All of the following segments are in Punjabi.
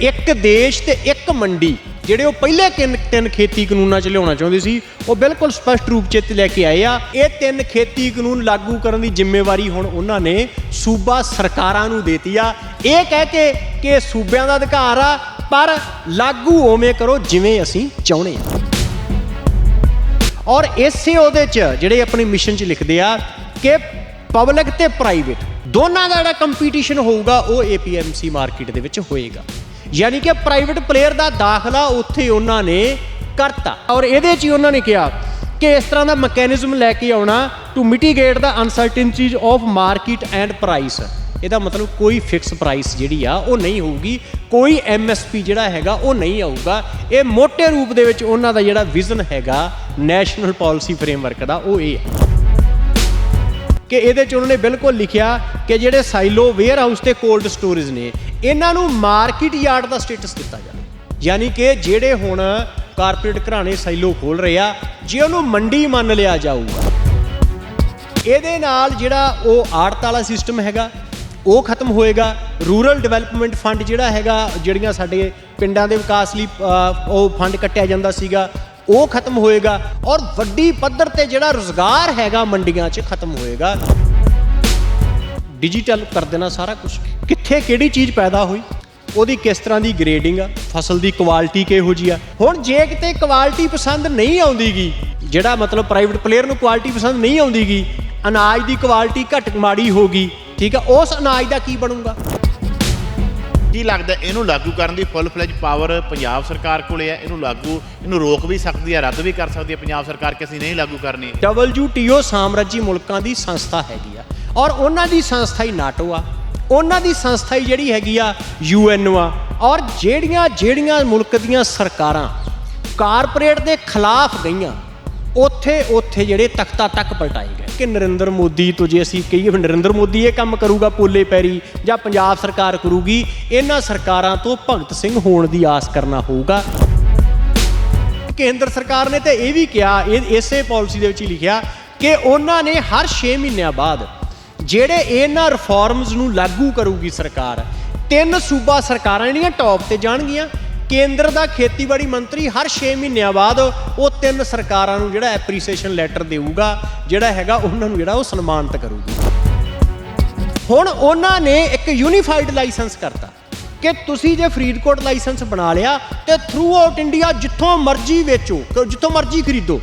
ਇੱਕ ਦੇਸ਼ ਤੇ ਇੱਕ ਮੰਡੀ, ਜਿਹੜੇ ਉਹ ਪਹਿਲੇ ਤਿੰਨ ਤਿੰਨ ਖੇਤੀ ਕਾਨੂੰਨਾਂ 'ਚ ਲਿਆਉਣਾ ਚਾਹੁੰਦੇ ਸੀ, ਉਹ ਬਿਲਕੁਲ ਸਪਸ਼ਟ ਰੂਪ 'ਚ ਲੈ ਕੇ ਆਏ ਆ। ਇਹ ਤਿੰਨ ਖੇਤੀ ਕਾਨੂੰਨ ਲਾਗੂ ਕਰਨ ਦੀ ਜ਼ਿੰਮੇਵਾਰੀ ਹੁਣ ਉਹਨਾਂ ਨੇ ਸੂਬਾ ਸਰਕਾਰਾਂ ਨੂੰ ਦੇਤੀ ਆ। ਇਹ ਕਹਿ ਕੇ ਕਿ ਸੂਬਿਆਂ ਦਾ ਅਧਿਕਾਰ ਆ, ਪਰ ਲਾਗੂ ਓਵੇਂ ਕਰੋ ਜਿਵੇਂ ਅਸੀਂ ਚਾਹੁੰਦੇ ਆ। ਔਰ ਇਸੇ ਉਹਦੇ 'ਚ ਜਿਹੜੇ ਆਪਣੇ ਮਿਸ਼ਨ 'ਚ ਲਿਖਦੇ ਆ ਕਿ ਪਬਲਿਕ ਤੇ ਪ੍ਰਾਈਵੇਟ ਦੋਨਾਂ ਦਾ ਜਿਹੜਾ ਕੰਪੀਟੀਸ਼ਨ ਹੋਊਗਾ, ਉਹ APMC ਮਾਰਕੀਟ ਦੇ ਵਿੱਚ ਹੋਏਗਾ। ਯਾਨੀ ਕਿ ਪ੍ਰਾਈਵੇਟ ਪਲੇਅਰ ਦਾ ਦਾਖਲਾ ਉੱਥੇ ਉਹਨਾਂ ਨੇ ਕਰਤਾ। ਔਰ ਇਹਦੇ 'ਚ ਹੀ ਉਹਨਾਂ ਨੇ ਕਿਹਾ ਕਿ ਇਸ ਤਰ੍ਹਾਂ ਦਾ ਮੈਕੈਨਿਜ਼ਮ ਲੈ ਕੇ ਆਉਣਾ to mitigate the uncertainties of market and price ਇਹਦਾ ਮਤਲਬ ਕੋਈ ਫਿਕਸ ਪ੍ਰਾਈਸ ਜਿਹੜੀ ਆ, ਉਹ ਨਹੀਂ ਹੋਊਗੀ। ਕੋਈ ਐਮਐਸਪੀ ਜਿਹੜਾ ਹੈਗਾ, ਉਹ ਨਹੀਂ ਆਊਗਾ। ਇਹ ਮੋٹے ਰੂਪ ਦੇ ਵਿੱਚ ਉਹਨਾਂ ਦਾ ਜਿਹੜਾ ਵਿਜ਼ਨ ਹੈਗਾ ਨੈਸ਼ਨਲ ਪਾਲਿਸੀ ਫਰੇਮਵਰਕ ਦਾ, ਉਹ ਇਹ ਹੈ ਕਿ ਇਹਦੇ ਚ ਉਹਨਾਂ ਨੇ ਬਿਲਕੁਲ ਲਿਖਿਆ ਕਿ ਜਿਹੜੇ ਸਾਈਲੋ ਵੇਅਰ ਹਾਊਸ ਤੇ ਕੋਲਡ ਸਟੋਰੇਜ ਨੇ, ਇਹਨਾਂ ਨੂੰ ਮਾਰਕੀਟ ਯਾਰਡ ਦਾ ਸਟੇਟਸ ਦਿੱਤਾ ਜਾਵੇ। ਯਾਨੀ ਕਿ ਜਿਹੜੇ ਹੁਣ ਕਾਰਪੋਰੇਟ ਘਰਾਣੇ ਸਾਈਲੋ ਖੋਲ ਰਹੇ ਆ, ਜੇ ਉਹਨੂੰ ਮੰਡੀ ਮੰਨ ਲਿਆ ਜਾਊਗਾ, ਇਹਦੇ ਨਾਲ ਜਿਹੜਾ ਉਹ ਆੜਤ ਵਾਲਾ ਸਿਸਟਮ ਹੈਗਾ, ਉਹ ਖਤਮ ਹੋਏਗਾ। ਰੂਰਲ ਡਿਵੈਲਪਮੈਂਟ ਫੰਡ ਜਿਹੜਾ ਹੈਗਾ, ਜਿਹੜੀਆਂ ਸਾਡੇ ਪਿੰਡਾਂ ਦੇ ਵਿਕਾਸ ਲਈ ਉਹ ਫੰਡ ਕੱਟਿਆ ਜਾਂਦਾ ਸੀਗਾ ਉਹ ਖਤਮ ਹੋਏਗਾ ਔਰ ਵੱਡੀ ਪੱਧਰ ਤੇ ਜਿਹੜਾ ਰੋਜ਼ਗਾਰ ਹੈਗਾ ਮੰਡੀਆਂ 'ਚ ਖਤਮ ਹੋਏਗਾ। ਡਿਜੀਟਲ ਕਰ ਦੇਣਾ ਸਾਰਾ ਕੁਝ ਕਿੱਥੇ ਕਿਹੜੀ ਚੀਜ਼ ਪੈਦਾ ਹੋਈ? ਉਹਦੀ ਕਿਸ ਤਰ੍ਹਾਂ ਦੀ ਗ੍ਰੇਡਿੰਗ ਆ? ਫਸਲ ਦੀ ਕੁਆਲਿਟੀ ਕਿਹੋ ਜੀ ਆ? ਹੁਣ ਜੇ ਕਿਤੇ ਕੁਆਲਿਟੀ ਪਸੰਦ ਨਹੀਂ ਆਉਂਦੀਗੀ, ਜਿਹੜਾ ਮਤਲਬ ਪ੍ਰਾਈਵੇਟ ਪਲੇਅਰ ਨੂੰ ਕੁਆਲਿਟੀ ਪਸੰਦ ਨਹੀਂ ਆਉਂਦੀਗੀ, ਅਨਾਜ ਦੀ ਕੁਆਲਿਟੀ ਘੱਟ ਮਾੜੀ ਹੋਗੀ ਠੀਕ ਆ, ਉਸ ਅਨਾਜ ਦਾ ਕੀ ਬਣੂਗਾ? ਕੀ ਲੱਗਦਾ ਇਹਨੂੰ ਲਾਗੂ ਕਰਨ ਦੀ ਫੁੱਲ ਫਲੇਜ ਪਾਵਰ ਪੰਜਾਬ ਸਰਕਾਰ ਕੋਲੇ ਹੈ। ਇਹਨੂੰ ਲਾਗੂ, ਇਹਨੂੰ ਰੋਕ ਵੀ ਸਕਦੀ ਹੈ, ਰੱਦ ਵੀ ਕਰ ਸਕਦੀ ਹੈ ਪੰਜਾਬ ਸਰਕਾਰ ਕਿ ਅਸੀਂ ਨਹੀਂ ਲਾਗੂ ਕਰਨੀ? WTO ਸਾਮਰਾਜੀ ਮੁਲਕਾਂ ਦੀ ਸੰਸਥਾ ਹੈਗੀ ਆ। ਔਰ ਉਹਨਾਂ ਦੀ ਸੰਸਥਾ ਹੀ ਨਾਟੋ ਆ। ਉਹਨਾਂ ਦੀ ਸੰਸਥਾ ਹੀ ਜਿਹੜੀ ਹੈਗੀ ਆ UN ਆ। ਔਰ ਜਿਹੜੀਆਂ ਜਿਹੜੀਆਂ ਮੁਲਕ ਦੀਆਂ ਸਰਕਾਰਾਂ ਕਾਰਪੋਰੇਟ ਦੇ ਖਿਲਾਫ ਗਈਆਂ, ਉੱਥੇ ਉੱਥੇ ਜਿਹੜੇ ਤਖਤਾ ਤੱਕ ਪਲਟਾਏ ਗਏ। ਕਿ ਨਰਿੰਦਰ ਮੋਦੀ ਤੋਂ ਜੇ ਅਸੀਂ ਕਹੀਏ ਵੀ ਨਰਿੰਦਰ ਮੋਦੀ ਇਹ ਕੰਮ ਕਰੂਗਾ ਪੋਲੇ ਪੈਰੀ ਜਾਂ ਪੰਜਾਬ ਸਰਕਾਰ ਕਰੂਗੀ, ਇਹਨਾਂ ਸਰਕਾਰਾਂ ਤੋਂ ਭਗਤ ਸਿੰਘ ਹੋਣ ਦੀ ਆਸ ਕਰਨਾ ਹੋਊਗਾ। ਕੇਂਦਰ ਸਰਕਾਰ ਨੇ ਤੇ ਇਹ ਵੀ ਕਿਹਾ, ਇਹ ਇਸੇ ਪਾਲਿਸੀ ਦੇ ਵਿੱਚ ਹੀ ਲਿਖਿਆ ਕਿ ਉਹਨਾਂ ਨੇ ਹਰ 6 ਮਹੀਨਿਆਂ ਬਾਅਦ ਜਿਹੜੇ ਇਹਨਾਂ ਰਿਫਾਰਮਸ ਨੂੰ ਲਾਗੂ ਕਰੂਗੀ ਸਰਕਾਰ, ਤਿੰਨ ਸੂਬਾ ਸਰਕਾਰਾਂ ਜਿਹੜੀਆਂ ਟੌਪ ਤੇ ਜਾਣਗੀਆਂ ਕੇਂਦਰ ਦਾ ਖੇਤੀਬਾੜੀ ਮੰਤਰੀ ਹਰ 6 ਮਹੀਨਿਆਂ ਬਾਅਦ ਉਹ ਤਿੰਨ ਸਰਕਾਰਾਂ ਨੂੰ ਜਿਹੜਾ ਐਪਰੀਸੀਏਸ਼ਨ ਲੈਟਰ ਦੇਊਗਾ, ਜਿਹੜਾ ਹੈਗਾ ਉਹਨਾਂ ਨੂੰ ਜਿਹੜਾ ਉਹ ਸਨਮਾਨਿਤ ਕਰੂਗਾ। ਹੁਣ ਉਹਨਾਂ ਨੇ ਇੱਕ ਯੂਨੀਫਾਈਡ ਲਾਇਸੈਂਸ ਕਰਤਾ ਕਿ ਤੁਸੀਂ ਜੇ ਫਰੀਦਕੋਟ ਲਾਇਸੈਂਸ ਬਣਾ ਲਿਆ ਤੇ ਥਰੂ ਆਊਟ ਇੰਡੀਆ ਜਿੱਥੋਂ ਮਰਜ਼ੀ ਵੇਚੋ ਜਿੱਥੋਂ ਮਰਜ਼ੀ ਖਰੀਦੋ।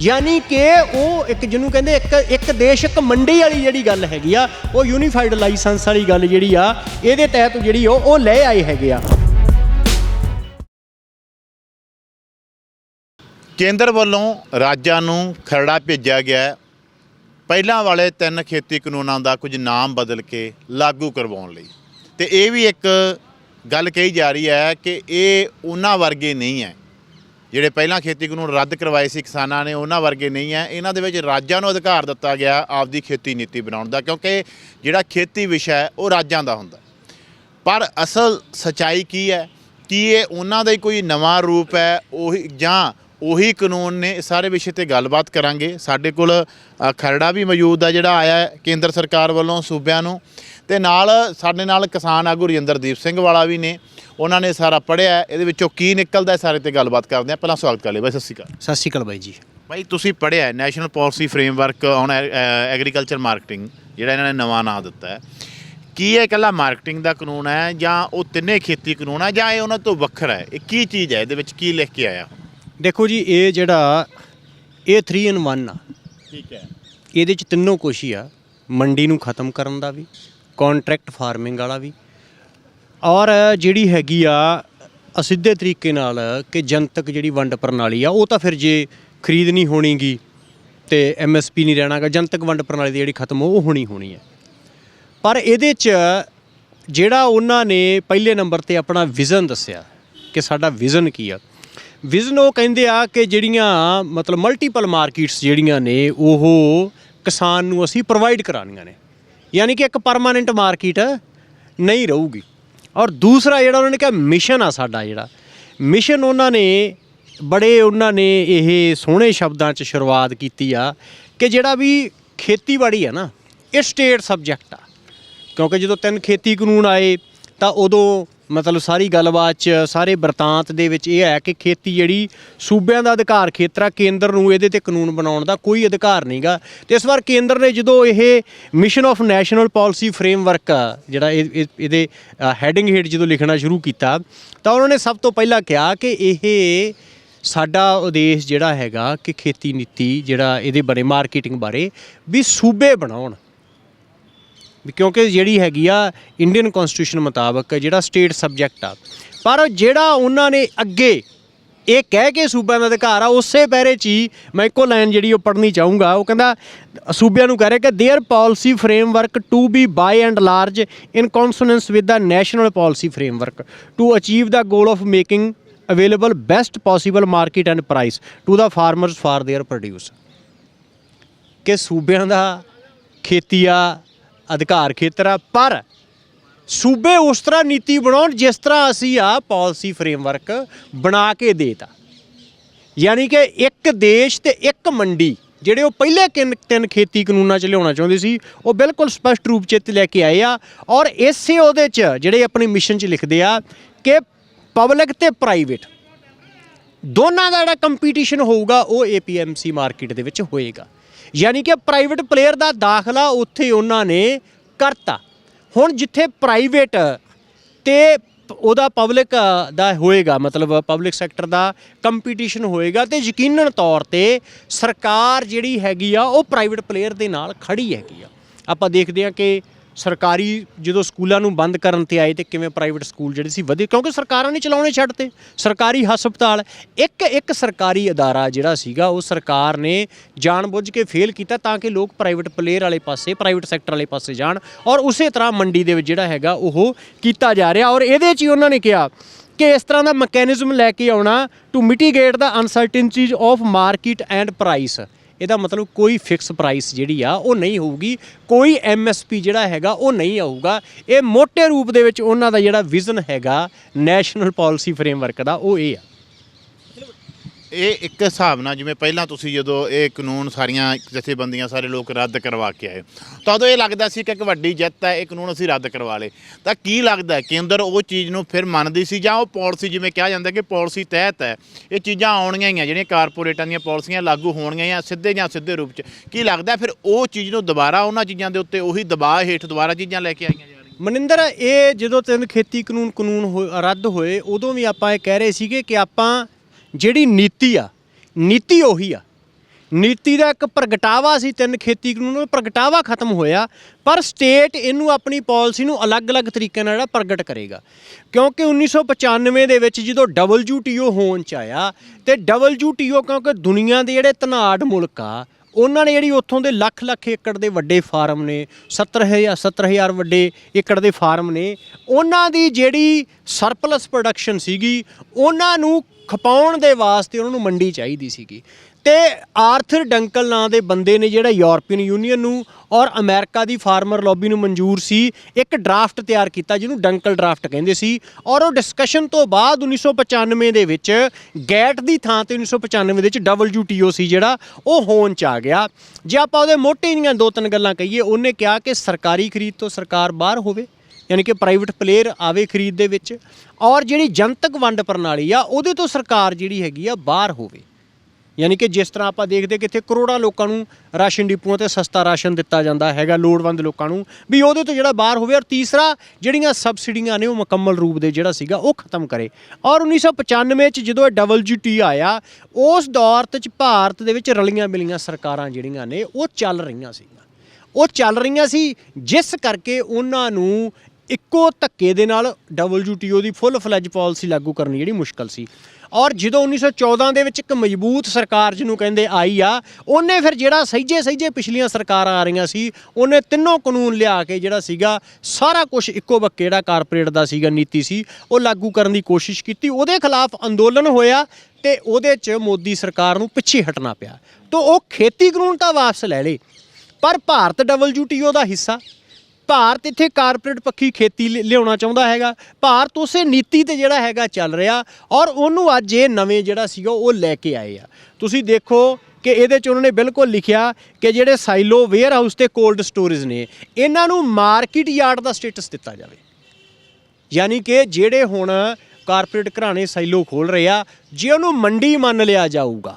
ਯਾਨੀ ਕਿ ਉਹ ਇੱਕ ਜਿਹਨੂੰ ਕਹਿੰਦੇ ਇੱਕ ਇੱਕ ਦੇਸ਼, ਇੱਕ ਮੰਡੀ ਵਾਲੀ ਜਿਹੜੀ ਗੱਲ ਹੈਗੀ ਆ, ਉਹ ਯੂਨੀਫਾਈਡ ਲਾਇਸੈਂਸ ਵਾਲੀ ਗੱਲ ਜਿਹੜੀ ਆ, ਇਹਦੇ ਤਹਿਤ ਜਿਹੜੀ ਉਹ ਉਹ ਲੈ ਆਏ ਹੈਗੇ ਆ। ਕੇਂਦਰ ਵੱਲੋਂ ਰਾਜਾਂ ਨੂੰ ਖਰੜਾ ਭੇਜਿਆ ਗਿਆ ਪਹਿਲਾਂ ਵਾਲੇ ਤਿੰਨ ਖੇਤੀ ਕਾਨੂੰਨਾਂ ਦਾ ਕੁਝ ਨਾਮ ਬਦਲ ਕੇ ਲਾਗੂ ਕਰਵਾਉਣ ਲਈ। ਤੇ ਇਹ ਵੀ ਇੱਕ ਗੱਲ ਕਹੀ ਜਾ ਰਹੀ ਹੈ ਕਿ ਇਹ ਉਹਨਾਂ ਵਰਗੇ ਨਹੀਂ ਹੈ। ਜਿਹੜੇ ਪਹਿਲਾਂ ਖੇਤੀ ਕਾਨੂੰਨ ਰੱਦ ਕਰਵਾਏ ਸੀ ਕਿਸਾਨਾਂ ਨੇ, ਉਹਨਾਂ ਵਰਗੇ ਨਹੀਂ ਹੈ। ਇਹਨਾਂ ਦੇ ਵਿੱਚ ਰਾਜਾਂ ਨੂੰ ਅਧਿਕਾਰ ਦਿੱਤਾ ਗਿਆ ਆਪਦੀ ਖੇਤੀ ਨੀਤੀ ਬਣਾਉਣ ਦਾ, ਕਿਉਂਕਿ ਜਿਹੜਾ ਖੇਤੀ ਵਿਸ਼ਾ ਹੈ, ਉਹ ਰਾਜਾਂ ਦਾ ਹੁੰਦਾ। ਪਰ ਅਸਲ ਸਚਾਈ ਕੀ ਹੈ? ਕਿ ਇਹ ਉਹਨਾਂ ਦਾ ਹੀ ਕੋਈ ਨਵਾਂ ਰੂਪ ਹੈ, ਉਹੀ ਜਾਂ ਉਹੀ ਕਾਨੂੰਨ ਨੇ ਸਾਰੇ ਵਿਸ਼ੇ ਤੇ ਗੱਲਬਾਤ ਕਰਾਂਗੇ। ਸਾਡੇ ਕੋਲ ਅ, ਖਰੜਾ ਵੀ ਮੌਜੂਦ ਆ ਜਿਹੜਾ ਆਇਆ ਹੈ ਕੇਂਦਰ ਸਰਕਾਰ ਵੱਲੋਂ ਸੂਬਿਆਂ ਨੂੰ। ਤੇ ਨਾਲ ਸਾਡੇ ਨਾਲ ਕਿਸਾਨ ਆਗੂ ਰਜਿੰਦਰਦੀਪ ਸਿੰਘ ਵਾਲਾ ਵੀ ਨੇ। ਉਹਨਾਂ ਨੇ ਸਾਰਾ ਪੜ੍ਹਿਆ ਇਹਦੇ ਵਿੱਚੋਂ ਕੀ ਨਿਕਲਦਾ ਹੈ ਸਾਰੇ ਤੇ ਗੱਲਬਾਤ ਕਰਦੇ ਆ ਪਹਿਲਾਂ ਸਵਾਗਤ ਕਰ ਲਈ ਬਾਈ ਸਤਿ ਸ਼੍ਰੀ ਅਕਾਲ। ਸਤਿ ਸ਼੍ਰੀ ਅਕਾਲ ਬਾਈ ਜੀ। ਬਾਈ ਤੁਸੀਂ ਪੜ੍ਹਿਆ national policy framework on agriculture marketing ਜਿਹੜਾ ਇਹਨਾਂ ਨੇ ਨਵਾਂ ਨਾਂ ਦਿੱਤਾ ਹੈ। ਕੀ ਇਹ ਇਕੱਲਾ ਮਾਰਕੀਟਿੰਗ ਦਾ ਕਾਨੂੰਨ ਹੈ ਜਾਂ ਉਹ ਤਿੰਨੇ ਖੇਤੀ ਕਾਨੂੰਨ ਹੈ ਜਾਂ ਇਹ ਉਹਨਾਂ ਤੋਂ ਵੱਖਰਾ ਹੈ? ਇਹ ਕੀ ਚੀਜ਼ ਹੈ? ਇਹਦੇ ਵਿੱਚ ਕੀ ਲਿਖ ਕੇ ਆਇਆ ਦੇਖੋ ਜੀ ਇਹ ਜਿਹੜਾ ਇਹ 3 ਇਨ 1 ਆ। ਠੀਕ ਹੈ। ਇਹਦੇ ਚ ਤਿੰਨੋਂ ਕੁਛ ਹੀ ਆ ਮੰਡੀ ਨੂੰ ਖਤਮ ਕਰਨ ਦਾ ਵੀ ਕੰਟਰੈਕਟ ਫਾਰਮਿੰਗ ਵਾਲਾ ਵੀ। ਔਰ ਜਿਹੜੀ ਹੈਗੀ ਆ ਅਸਿੱਧੇ ਤਰੀਕੇ ਨਾਲ ਕਿ ਜਨਤਕ ਜਿਹੜੀ ਵੰਡ ਪ੍ਰਣਾਲੀ ਆ ਉਹ ਤਾਂ ਫਿਰ ਜੇ ਖਰੀਦ ਨਹੀਂ ਹੋਣੀਗੀ ਤੇ ਐਮਐਸਪੀ ਨਹੀਂ ਰਹਿਣਾਗਾ ਜਨਤਕ ਵੰਡ ਪ੍ਰਣਾਲੀ ਦੀ ਜਿਹੜੀ ਖਤਮ ਉਹ ਹੋਣੀ ਹੋਣੀ ਹੈ। ਪਰ ਇਹਦੇ ਚ ਜਿਹੜਾ ਉਹਨਾਂ ਨੇ ਪਹਿਲੇ ਨੰਬਰ ਤੇ ਆਪਣਾ ਵਿਜ਼ਨ ਦੱਸਿਆ ਕਿ ਸਾਡਾ ਵਿਜ਼ਨ ਕੀ ਆ ਵਿਜ਼ਨ ਉਹ ਕਹਿੰਦੇ ਆ ਕਿ ਜਿਹੜੀਆਂ, ਮਤਲਬ ਮਲਟੀਪਲ ਮਾਰਕੀਟਸ ਜਿਹੜੀਆਂ ਨੇ, ਉਹ ਕਿਸਾਨ ਨੂੰ ਅਸੀਂ ਪ੍ਰੋਵਾਈਡ ਕਰਾਉਣੀਆਂ ਨੇ। ਯਾਨੀ ਕਿ ਇੱਕ ਪਰਮਾਨੈਂਟ ਮਾਰਕੀਟ ਨਹੀਂ ਰਹੂਗੀ। ਔਰ ਦੂਸਰਾ ਜਿਹੜਾ ਉਹਨਾਂ ਨੇ ਕਿਹਾ ਮਿਸ਼ਨ ਆ ਸਾਡਾ ਜਿਹੜਾ। ਮਿਸ਼ਨ ਉਹਨਾਂ ਨੇ, ਬੜੇ ਉਹਨਾਂ ਨੇ ਇਹ ਸੋਹਣੇ ਸ਼ਬਦਾਂ 'ਚ ਸ਼ੁਰੂਆਤ ਕੀਤੀ ਆ ਕਿ ਜਿਹੜਾ ਵੀ ਖੇਤੀਬਾੜੀ ਆ ਨਾ, ਇਹ ਸਟੇਟ ਸਬਜੈਕਟ ਆ। ਕਿਉਂਕਿ ਜਦੋਂ ਤਿੰਨ ਖੇਤੀ ਕਾਨੂੰਨ ਆਏ, ਤਾਂ ਉਦੋਂ ਮਤਲਬ ਸਾਰੀ ਗੱਲਬਾਤ 'ਚ, ਸਾਰੇ ਬਰਤਾਂਤ ਦੇ ਵਿੱਚ ਇਹ ਹੈ ਕਿ ਖੇਤੀ ਜਿਹੜੀ ਸੂਬਿਆਂ ਦਾ ਅਧਿਕਾਰ ਖੇਤਰ ਆ, ਕੇਂਦਰ ਨੂੰ ਇਹਦੇ ਤੇ ਕਾਨੂੰਨ ਬਣਾਉਣ ਦਾ ਕੋਈ ਅਧਿਕਾਰ ਨਹੀਂਗਾ ਤੇ ਇਸ ਵਾਰ ਕੇਂਦਰ ਨੇ ਜਦੋਂ ਇਹ mission of national policy framework ਜਿਹੜਾ ਇਹ- ਇਹ- ਇਹਦੇ ਹੈਡਿੰਗ ਹੇਠ ਜਦੋਂ ਲਿਖਣਾ ਸ਼ੁਰੂ ਕੀਤਾ, ਤਾਂ ਉਹਨਾਂ ਨੇ ਸਭ ਤੋਂ ਪਹਿਲਾਂ ਕਿਹਾ ਕਿ ਇਹ ਸਾਡਾ ਉਦੇਸ਼ ਜਿਹੜਾ ਹੈਗਾ ਕਿ ਖੇਤੀ ਨੀਤੀ ਜਿਹੜਾ ਇਹਦੇ ਬਾਰੇ ਮਾਰਕੀਟਿੰਗ ਬਾਰੇ ਵੀ ਸੂਬੇ ਬਣਾਉਣ। ਵੀ ਕਿਉਂਕਿ ਜਿਹੜੀ ਹੈਗੀ ਆ ਇੰਡੀਅਨ ਕਨਸਟੀਟਿਊਸ਼ਨ ਮੁਤਾਬਕ ਜਿਹੜਾ ਸਟੇਟ ਸਬਜੈਕਟ ਆ ਪਰ ਜਿਹੜਾ ਉਹਨਾਂ ਨੇ ਅੱਗੇ ਇਹ ਕਹਿ ਕੇ ਸੂਬਿਆਂ ਦਾ ਅਧਿਕਾਰ ਆ ਉਸੇ ਪੈਰੇ 'ਚ ਹੀ ਮੈਂ ਇੱਕੋ ਲਾਈਨ ਜਿਹੜੀ ਉਹ ਪੜ੍ਹਨੀ ਚਾਹੂੰਗਾ ਉਹ ਕਹਿੰਦਾ ਸੂਬਿਆਂ ਨੂੰ ਕਹਿ ਰਿਹਾ ਕਿ there policy framework to be by and large in consonance with the national policy framework to achieve the goal of making available best possible market and price to the farmers for their produce ਕਿ ਸੂਬਿਆਂ ਦਾ ਖੇਤੀ ਆ ਅਧਿਕਾਰ ਖੇਤਰ ਆ, ਪਰ ਸੂਬੇ ਉਸ ਤਰ੍ਹਾਂ ਨੀਤੀ ਬਣਾਉਣ ਜਿਸ ਤਰ੍ਹਾਂ ਅਸੀਂ ਆ ਪਾਲਿਸੀ ਫਰੇਮਵਰਕ ਬਣਾ ਕੇ ਦੇਤਾ। ਯਾਨੀ ਕਿ ਇੱਕ ਦੇਸ਼ ਤੇ ਇੱਕ ਮੰਡੀ, ਜਿਹੜੇ ਉਹ ਪਹਿਲੇ ਕਿਨ- ਤਿੰਨ ਖੇਤੀ ਕਾਨੂੰਨਾਂ 'ਚ ਲਿਆਉਣਾ ਚਾਹੁੰਦੇ ਸੀ, ਉਹ ਬਿਲਕੁਲ ਸਪਸ਼ਟ ਰੂਪ 'ਚ ਇੱਥੇ ਲੈ ਕੇ ਆਏ ਆ ਔਰ ਇਸੇ ਉਹਦੇ 'ਚ ਜਿਹੜੇ ਆਪਣੇ ਮਿਸ਼ਨ 'ਚ ਲਿਖਦੇ ਆ ਕਿ ਪਬਲਿਕ ਤੇ ਪ੍ਰਾਈਵੇਟ ਦੋਨਾਂ ਦਾ ਜਿਹੜਾ ਕੰਪੀਟੀਸ਼ਨ ਹੋਊਗਾ, ਉਹ APMC ਮਾਰਕੀਟ ਦੇ ਵਿੱਚ ਹੋਏਗਾ। ਯਾਨੀ ਕਿ ਪ੍ਰਾਈਵੇਟ ਪਲੇਅਰ ਦਾ ਦਾਖਲਾ ਉੱਥੇ ਉਹਨਾਂ ਨੇ ਕਰਤਾ। ਹੁਣ ਜਿੱਥੇ ਪ੍ਰਾਈਵੇਟ ਤੇ ਉਹਦਾ ਪਬਲਿਕ ਦਾ ਹੋਏਗਾ, ਮਤਲਬ ਪਬਲਿਕ ਸੈਕਟਰ ਦਾ ਕੰਪੀਟੀਸ਼ਨ ਹੋਏਗਾ ਤੇ ਯਕੀਨਨ ਤੌਰ ਤੇ ਸਰਕਾਰ ਜਿਹੜੀ ਹੈਗੀ ਆ, ਉਹ ਪ੍ਰਾਈਵੇਟ ਪਲੇਅਰ ਦੇ ਨਾਲ ਖੜੀ ਹੈਗੀ ਆ। ਆਪਾਂ ਦੇਖਦੇ ਹਾਂ ਕਿ ਸਰਕਾਰੀ ਜਦੋਂ ਸਕੂਲਾਂ ਨੂੰ ਬੰਦ ਕਰਨ ਤੇ ਆਏ ਤੇ ਕਿਵੇਂ ਪ੍ਰਾਈਵੇਟ ਸਕੂਲ ਜਿਹੜੇ ਸੀ ਵਧੇ? ਕਿਉਂਕਿ ਸਰਕਾਰਾਂ ਨੇ ਚਲਾਉਣੇ ਛੱਡਤੇ ਸਰਕਾਰੀ ਹਸਪਤਾਲ, ਇੱਕ ਇੱਕ ਸਰਕਾਰੀ ਅਦਾਰਾ ਜਿਹੜਾ ਸੀਗਾ, ਉਹ ਸਰਕਾਰ ਨੇ ਜਾਣਬੁੱਝ ਕੇ ਫੇਲ ਕੀਤਾ ਤਾਂ ਕਿ ਲੋਕ ਪ੍ਰਾਈਵੇਟ ਪਲੇਅਰ ਵਾਲੇ ਪਾਸੇ ਪ੍ਰਾਈਵੇਟ ਸੈਕਟਰ ਵਾਲੇ ਪਾਸੇ ਜਾਣ ਔਰ ਉਸੇ ਤਰ੍ਹਾਂ ਮੰਡੀ ਦੇ ਵਿੱਚ ਜਿਹੜਾ ਹੈਗਾ ਉਹ ਕੀਤਾ ਜਾ ਰਿਹਾ ਔਰ ਇਹਦੇ 'ਚ ਹੀ ਉਹਨਾਂ ਨੇ ਕਿਹਾ ਕਿ ਇਸ ਤਰ੍ਹਾਂ ਦਾ ਮੈਕੈਨਿਜ਼ਮ ਲੈ ਕੇ ਆਉਣਾ to mitigate the uncertainties of market and price ਇਹਦਾ ਮਤਲਬ ਕੋਈ ਫਿਕਸ ਪ੍ਰਾਈਸ ਜਿਹੜੀ ਆ, ਉਹ ਨਹੀਂ ਹੋਊਗੀ। ਕੋਈ ਐਮਐਸਪੀ ਜਿਹੜਾ ਹੈਗਾ, ਉਹ ਨਹੀਂ ਆਊਗਾ। ਇਹ ਮੋٹے ਰੂਪ ਦੇ ਵਿੱਚ ਉਹਨਾਂ ਦਾ ਜਿਹੜਾ ਵਿਜ਼ਨ ਹੈਗਾ ਨੈਸ਼ਨਲ ਪਾਲਿਸੀ ਫਰੇਮਵਰਕ ਦਾ, ਉਹ ਇਹ ਆ। ਇਹ ਇੱਕ ਹਿਸਾਬ ਨਾਲ ਜਿਵੇਂ ਪਹਿਲਾਂ ਤੁਸੀਂ ਜਦੋਂ ਇਹ ਕਾਨੂੰਨ ਸਾਰੀਆਂ ਜਥੇਬੰਦੀਆਂ ਸਾਰੇ ਲੋਕ ਰੱਦ ਕਰਵਾ ਕੇ ਆਏ ਤਾਂ ਉਦੋਂ ਇਹ ਲੱਗਦਾ ਸੀ ਕਿ ਇੱਕ ਵੱਡੀ ਜਿੱਤ ਹੈ, ਇਹ ਕਾਨੂੰਨ ਅਸੀਂ ਰੱਦ ਕਰਵਾ ਲਏ। ਤਾਂ ਕੀ ਲੱਗਦਾ ਕੇਂਦਰ ਉਹ ਚੀਜ਼ ਨੂੰ ਫਿਰ ਮੰਨਦੀ ਸੀ ਜਾਂ ਉਹ ਪਾਲਿਸੀ ਜਿਵੇਂ ਕਿਹਾ ਜਾਂਦਾ ਕਿ ਪਾਲਿਸੀ ਤਹਿਤ ਹੈ, ਇਹ ਚੀਜ਼ਾਂ ਆਉਣੀਆਂ ਹੀ ਆ, ਜਿਹੜੀਆਂ ਕਾਰਪੋਰੇਟਾਂ ਦੀਆਂ ਪਾਲਿਸੀਆਂ ਲਾਗੂ ਹੋਣਗੀਆਂ ਜਾਂ ਸਿੱਧੇ ਜਾਂ ਸਿੱਧੇ ਰੂਪ 'ਚ। ਕੀ ਲੱਗਦਾ ਫਿਰ ਉਹ ਚੀਜ਼ ਨੂੰ ਦੁਬਾਰਾ ਉਹਨਾਂ ਚੀਜ਼ਾਂ ਦੇ ਉੱਤੇ ਉਹੀ ਦਬਾਅ ਹੇਠ ਦੁਬਾਰਾ ਚੀਜ਼ਾਂ ਲੈ ਕੇ ਆਈਆਂ ਜਾ ਰਹੀਆਂ? ਮਨਿੰਦਰ, ਇਹ ਜਦੋਂ ਤਿੰਨ ਖੇਤੀ ਕਾਨੂੰਨ ਕਾਨੂੰਨ ਹੋਏ- ਰੱਦ ਹੋਏ, ਉਦੋਂ ਵੀ ਆਪਾਂ ਇਹ ਕਹਿ ਰਹੇ ਸੀਗੇ ਕਿ ਆਪਾਂ ਜਿਹੜੀ ਨੀਤੀ ਆ, ਨੀਤੀ ਉਹੀ ਆ। ਨੀਤੀ ਦਾ ਇੱਕ ਪ੍ਰਗਟਾਵਾ ਸੀ ਤਿੰਨ ਖੇਤੀ ਕਾਨੂੰਨ, ਉਹ ਪ੍ਰਗਟਾਵਾ ਖਤਮ ਹੋਇਆ, ਪਰ ਸਟੇਟ ਇਹਨੂੰ ਆਪਣੀ ਪਾਲਿਸੀ ਨੂੰ ਅਲੱਗ-ਅਲੱਗ ਤਰੀਕੇ ਨਾਲ ਜਿਹੜਾ ਪ੍ਰਗਟ ਕਰੇਗਾ। ਕਿਉਂਕਿ 1995 ਦੇ ਵਿੱਚ ਜਦੋਂ WTO ਹੋਣ ਚ ਆਇਆ, ਤੇ WTO ਕਿਉਂਕਿ ਦੁਨੀਆ ਦੇ ਜਿਹੜੇ ਧਨਾੜ ਮੁਲਕ ਆ ਉਹਨਾਂ ਨੇ ਜਿਹੜੀ ਉੱਥੋਂ ਦੇ ਲੱਖ ਲੱਖ ਏਕੜ ਦੇ ਵੱਡੇ ਫਾਰਮ ਨੇ 70000 70000 ਵੱਡੇ ਏਕੜ ਦੇ ਫਾਰਮ ਨੇ, ਉਹਨਾਂ ਦੀ ਜਿਹੜੀ ਸਰਪਲਸ ਪ੍ਰੋਡਕਸ਼ਨ ਸੀਗੀ, ਉਹਨਾਂ ਨੂੰ ਖਪਾਉਣ ਦੇ ਵਾਸਤੇ ਉਹਨਾਂ ਨੂੰ ਮੰਡੀ ਚਾਹੀਦੀ ਸੀਗੀ। ਤੇ ਆਰਥਰ ਡੰਕਲ ਨਾਂ ਦੇ ਬੰਦੇ ਨੇ ਜਿਹੜਾ ਯੂਰਪੀਅਨ ਯੂਨੀਅਨ ਨੂੰ ਔਰ ਅਮਰੀਕਾ ਦੀ ਫਾਰਮਰ ਲੌਬੀ ਨੂੰ ਮਨਜ਼ੂਰ ਸੀ, ਇੱਕ ਡਰਾਫਟ ਤਿਆਰ ਕੀਤਾ ਜਿਹਨੂੰ ਡੰਕਲ ਡਰਾਫਟ ਕਹਿੰਦੇ ਸੀ ਔਰ ਉਹ ਡਿਸਕਸ਼ਨ ਤੋਂ ਬਾਅਦ 1995 ਦੇ ਵਿੱਚ ਗੈਟ ਦੀ ਥਾਂ ਤੇ 1995 ਦੇ ਵਿੱਚ WTO ਸੀ ਜਿਹੜਾ, ਉਹ ਹੋਣ ਚ ਆ ਗਿਆ। ਜੇ ਆਪਾਂ ਉਹਦੇ ਮੋਟੇ ਦੀਆਂ ਦੋ ਤਿੰਨ ਗੱਲਾਂ ਕਹੀਏ, ਉਹਨੇ ਕਿਹਾ ਕਿ ਸਰਕਾਰੀ ਖਰੀਦ ਤੋਂ ਸਰਕਾਰ ਬਾਹਰ ਹੋਵੇ, ਯਾਨੀ ਕਿ ਪ੍ਰਾਈਵੇਟ ਪਲੇਅਰ ਆਵੇ ਖਰੀਦ ਦੇ ਵਿੱਚ, ਔਰ ਜਿਹੜੀ ਜਨਤਕ ਵੰਡ ਪ੍ਰਣਾਲੀ ਆ, ਉਹਦੇ ਤੋਂ ਸਰਕਾਰ ਜਿਹੜੀ ਹੈਗੀ ਆ, ਬਾਹਰ ਹੋਵੇ। ਯਾਨੀ ਕਿ ਜਿਸ ਤਰ੍ਹਾਂ ਆਪਾਂ ਦੇਖਦੇ ਕਿ ਇੱਥੇ ਕਰੋੜਾਂ ਲੋਕਾਂ ਨੂੰ ਰਾਸ਼ਨ ਡਿਪੂਆਂ ਤੇ ਸਸਤਾ ਰਾਸ਼ਨ ਦਿੱਤਾ ਜਾਂਦਾ ਹੈਗਾ, ਲੋੜਵੰਦ ਲੋਕਾਂ ਨੂੰ, ਵੀ ਉਹਦੇ ਤੋਂ ਜਿਹੜਾ ਬਾਹਰ ਹੋਵੇ ਔਰ ਤੀਸਰਾ ਜਿਹੜੀਆਂ ਸਬਸਿਡੀਆਂ ਨੇ ਉਹ ਮੁਕੰਮਲ ਰੂਪ ਦੇ ਜਿਹੜਾ ਸੀਗਾ ਉਹ ਖਤਮ ਕਰੇ। ਔਰ 1995 ਚ ਜਦੋਂ ਇਹ WTO ਆਇਆ, ਉਸ ਦੌਰ ਤੇ ਚ ਭਾਰਤ ਦੇ ਵਿੱਚ ਰਲੀਆਂ ਮਿਲੀਆਂ ਸਰਕਾਰਾਂ ਜਿਹੜੀਆਂ ਨੇ, ਉਹ ਚੱਲ ਰਹੀਆਂ ਸੀਗੀਆਂ। ਉਹ ਚੱਲ ਰਹੀਆਂ ਸੀ, ਜਿਸ ਕਰਕੇ ਉਹਨਾਂ ਨੂੰ ਇੱਕੋ ਧੱਕੇ ਦੇ ਨਾਲ WTO ਦੀ ਫੁੱਲ ਫਲੈਜ ਪਾਲਿਸੀ ਲਾਗੂ ਕਰਨੀ ਜਿਹੜੀ ਮੁਸ਼ਕਲ ਸੀ। ਔਰ ਜਦੋਂ 1914 ਦੇ ਵਿੱਚ ਇੱਕ ਮਜ਼ਬੂਤ ਸਰਕਾਰ ਜਿਹਨੂੰ ਕਹਿੰਦੇ ਆਈ ਆ, ਉਹਨੇ ਫਿਰ ਜਿਹੜਾ ਸਹਿਜੇ ਸਹੀਜੇ ਪਿਛਲੀਆਂ ਸਰਕਾਰਾਂ ਆ ਰਹੀਆਂ ਸੀ, ਉਹਨੇ ਤਿੰਨੋਂ ਕਾਨੂੰਨ ਲਿਆ ਕੇ ਜਿਹੜਾ ਸੀਗਾ, ਸਾਰਾ ਕੁਝ ਇੱਕੋ ਬੱਕੇ ਜਿਹੜਾ ਕਾਰਪੋਰੇਟ ਦਾ ਸੀਗਾ, ਨੀਤੀ ਸੀ, ਉਹ ਲਾਗੂ ਕਰਨ ਦੀ ਕੋਸ਼ਿਸ਼ ਕੀਤੀ। ਉਹਦੇ ਖਿਲਾਫ ਅੰਦੋਲਨ ਹੋਇਆ ਤੇ ਉਹਦੇ 'ਚ ਮੋਦੀ ਸਰਕਾਰ ਨੂੰ ਪਿੱਛੇ ਹਟਣਾ ਪਿਆ। ਤਾਂ ਉਹ ਖੇਤੀ ਕਾਨੂੰਨ ਤਾਂ ਵਾਪਸ ਲੈ ਲਏ, ਪਰ ਭਾਰਤ WTO ਦਾ ਹਿੱਸਾ ਭਾਰਤ ਇੱਥੇ ਕਾਰਪੋਰੇਟ ਪੱਖੀ ਖੇਤੀ ਲਿ- ਲਿਆਉਣਾ ਚਾਹੁੰਦਾ ਹੈਗਾ। ਭਾਰਤ ਉਸੇ ਨੀਤੀ ਤੇ ਜਿਹੜਾ ਹੈਗਾ ਚੱਲ ਰਿਹਾ ਔਰ ਉਹਨੂੰ ਅੱਜ ਇਹ ਨਵੇਂ ਜਿਹੜਾ ਸੀਗਾ ਉਹ ਲੈ ਕੇ ਆਏ ਆ। ਤੁਸੀਂ ਦੇਖੋ ਕਿ ਇਹਦੇ ਚ ਉਹਨਾਂ ਨੇ ਬਿਲਕੁਲ ਲਿਖਿਆ ਕਿ ਜਿਹੜੇ ਸਾਈਲੋ ਵੇਅਰ ਹਾਊਸ ਤੇ ਕੋਲਡ ਸਟੋਰੇਜ ਨੇ, ਇਹਨਾਂ ਨੂੰ ਮਾਰਕੀਟ ਯਾਰਡ ਦਾ ਸਟੇਟਸ ਦਿੱਤਾ ਜਾਵੇ। ਯਾਨੀ ਕਿ ਜਿਹੜੇ ਹੁਣ ਕਾਰਪੋਰੇਟ ਘਰਾਣੇ ਸਾਈਲੋ ਖੋਲ ਰਹੇ ਆ, ਜੇ ਉਹਨੂੰ ਮੰਡੀ ਮੰਨ ਲਿਆ ਜਾਊਗਾ,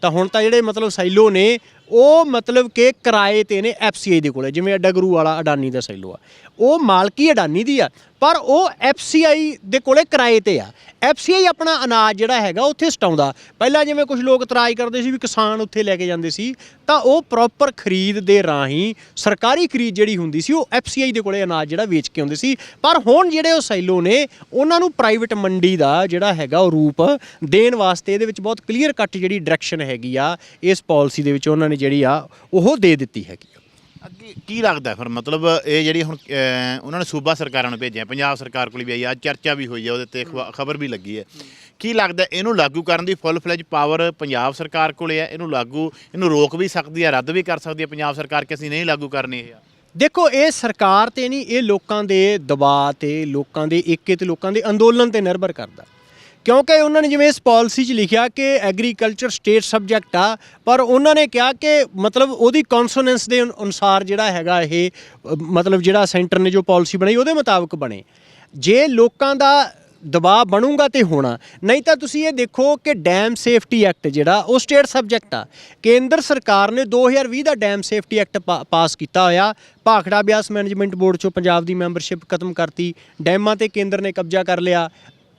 ਤਾਂ ਹੁਣ ਤਾਂ ਜਿਹੜੇ ਮਤਲਬ ਸਾਈਲੋ ਨੇ ਉਹ ਮਤਲਬ ਕਿ ਕਿਰਾਏ ਤੇ ਨੇ ਐਫਸੀਆਈ ਦੇ ਕੋਲੇ, ਜਿਵੇਂ ਅੱਡਾ ਗੁਰੂ ਵਾਲਾ ਅਡਾਨੀ ਦਾ ਸੈਲੋ ਆ। ਉਹ ਮਾਲਕੀ ਅਡਾਨੀ ਦੀ ਆ, ਪਰ ਉਹ ਐਫਸੀਆਈ ਦੇ ਕੋਲੇ ਕਿਰਾਏ ਤੇ ਆ। ਐਫਸੀਆਈ ਆਪਣਾ ਅਨਾਜ ਜਿਹੜਾ ਹੈਗਾ ਉੱਥੇ ਸਟਾਉਂਦਾ। ਪਹਿਲਾਂ ਜਿਵੇਂ ਕੁਝ ਲੋਕ ਇਤਰਾਜ਼ ਕਰਦੇ ਸੀ ਵੀ ਕਿਸਾਨ ਉੱਥੇ ਲੈ ਕੇ ਜਾਂਦੇ ਸੀ, ਤਾਂ ਉਹ ਪ੍ਰੋਪਰ ਖਰੀਦ ਦੇ ਰਾਹੀਂ ਸਰਕਾਰੀ ਖਰੀਦ ਜਿਹੜੀ ਹੁੰਦੀ ਸੀ, ਉਹ ਐਫਸੀਆਈ ਦੇ ਕੋਲੇ ਅਨਾਜ ਜਿਹੜਾ ਵੇਚ ਕੇ ਆਉਂਦੇ ਸੀ। ਪਰ ਹੁਣ ਜਿਹੜੇ ਉਹ ਸੈਲੋ ਨੇ, ਉਹਨਾਂ ਨੂੰ ਪ੍ਰਾਈਵੇਟ ਮੰਡੀ ਦਾ ਜਿਹੜਾ ਹੈਗਾ ਉਹ ਰੂਪ ਦੇਣ ਵਾਸਤੇ ਇਹਦੇ ਵਿੱਚ ਬਹੁਤ ਕਲੀਅਰ ਕੱਟ ਜਿਹੜੀ ਡਾਇਰੈਕਸ਼ਨ ਹੈਗੀ ਆ, ਇਸ ਪਾਲਿਸੀ ਦੇ ਵਿੱਚ ਉਹਨਾਂ ਨੇ ਜਿਹੜੀ ਆ ਉਹ ਦੇ ਦਿੱਤੀ ਹੈਗੀ ਆ। ਅੱਗੇ ਕੀ ਲੱਗਦਾ ਫਿਰ? ਮਤਲਬ ਇਹ ਜਿਹੜੀ ਹੁਣ ਅਹ, ਉਹਨਾਂ ਨੇ ਸੂਬਾ ਸਰਕਾਰਾਂ ਨੂੰ ਭੇਜਿਆ ਪੰਜਾਬ ਸਰਕਾਰ ਕੋਲ ਵੀ ਆਈ ਆ ਚਰਚਾ ਵੀ ਹੋਈ ਆ ਉਹਦੇ ਤੇ ਖਬਰ ਵੀ ਲੱਗੀ ਹੈ ਕੀ ਲੱਗਦਾ ਇਹਨੂੰ ਲਾਗੂ ਕਰਨ ਦੀ ਫੁੱਲ ਫਲੇਜ ਪਾਵਰ ਪੰਜਾਬ ਸਰਕਾਰ ਕੋਲੇ ਹੈ ਇਹਨੂੰ ਲਾਗੂ ਇਹਨੂੰ ਰੋਕ ਵੀ ਸਕਦੀ ਹੈ ਰੱਦ ਵੀ ਕਰ ਸਕਦੀ ਹੈ ਪੰਜਾਬ ਸਰਕਾਰ ਕਿ ਅਸੀਂ ਨਹੀਂ ਲਾਗੂ ਕਰਨੀ ਇਹ? ਦੇਖੋ ਇਹ ਸਰਕਾਰ ਤੇ ਨਹੀਂ ਇਹ ਲੋਕਾਂ ਦੇ ਦਬਾਅ ਤੇ ਲੋਕਾਂ ਦੇ ਏਕੇ ਤੇ ਲੋਕਾਂ ਦੇ ਅੰਦੋਲਨ ਤੇ ਨਿਰਭਰ ਕਰਦਾ। ਕਿਉਂਕਿ ਉਹਨਾਂ ਨੇ ਜਿਵੇਂ ਇਸ ਪਾਲਿਸੀ 'ਚ ਲਿਖਿਆ ਕਿ ਐਗਰੀਕਲਚਰ ਸਟੇਟ ਸਬਜੈਕਟ ਆ ਪਰ ਉਹਨਾਂ ਨੇ ਕਿਹਾ ਕਿ ਮਤਲਬ ਉਹਦੀ ਕੌਨਸੋਨੈਂਸ ਦੇ ਅਨੁ- ਅਨੁਸਾਰ ਜਿਹੜਾ ਹੈਗਾ ਇਹ ਅ, ਮਤਲਬ ਜਿਹੜਾ ਸੈਂਟਰ ਨੇ ਜੋ ਪਾਲਿਸੀ ਬਣਾਈ ਉਹਦੇ ਮੁਤਾਬਕ ਬਣੇ। ਜੇ ਲੋਕਾਂ ਦਾ ਦਬਾਅ ਬਣੂਗਾ ਤੇ ਹੋਣਾ ਨਹੀਂ ਤਾਂ ਤੁਸੀਂ ਇਹ ਦੇਖੋ ਕਿ ਡੈਮ ਸੇਫਟੀ ਐਕਟ ਜਿਹੜਾ ਉਹ ਸਟੇਟ ਸਬਜੈਕਟ ਆ। ਕੇਂਦਰ ਸਰਕਾਰ ਨੇ 2020 ਦਾ ਡੈਮ ਸੇਫਟੀ ਐਕਟ ਪਾ ਪਾਸ ਕੀਤਾ ਹੋਇਆ। ਭਾਖੜਾ ਬਿਆਸ ਮੈਨੇਜਮੈਂਟ ਬੋਰਡ ਚੋਂ ਪੰਜਾਬ ਦੀ ਮੈਂਬਰਸ਼ਿਪ ਖਤਮ ਕਰਤੀ। ਡੈਮਾਂ ਤੇ ਕੇਂਦਰ ਨੇ ਕਬਜ਼ਾ ਕਰ ਲਿਆ।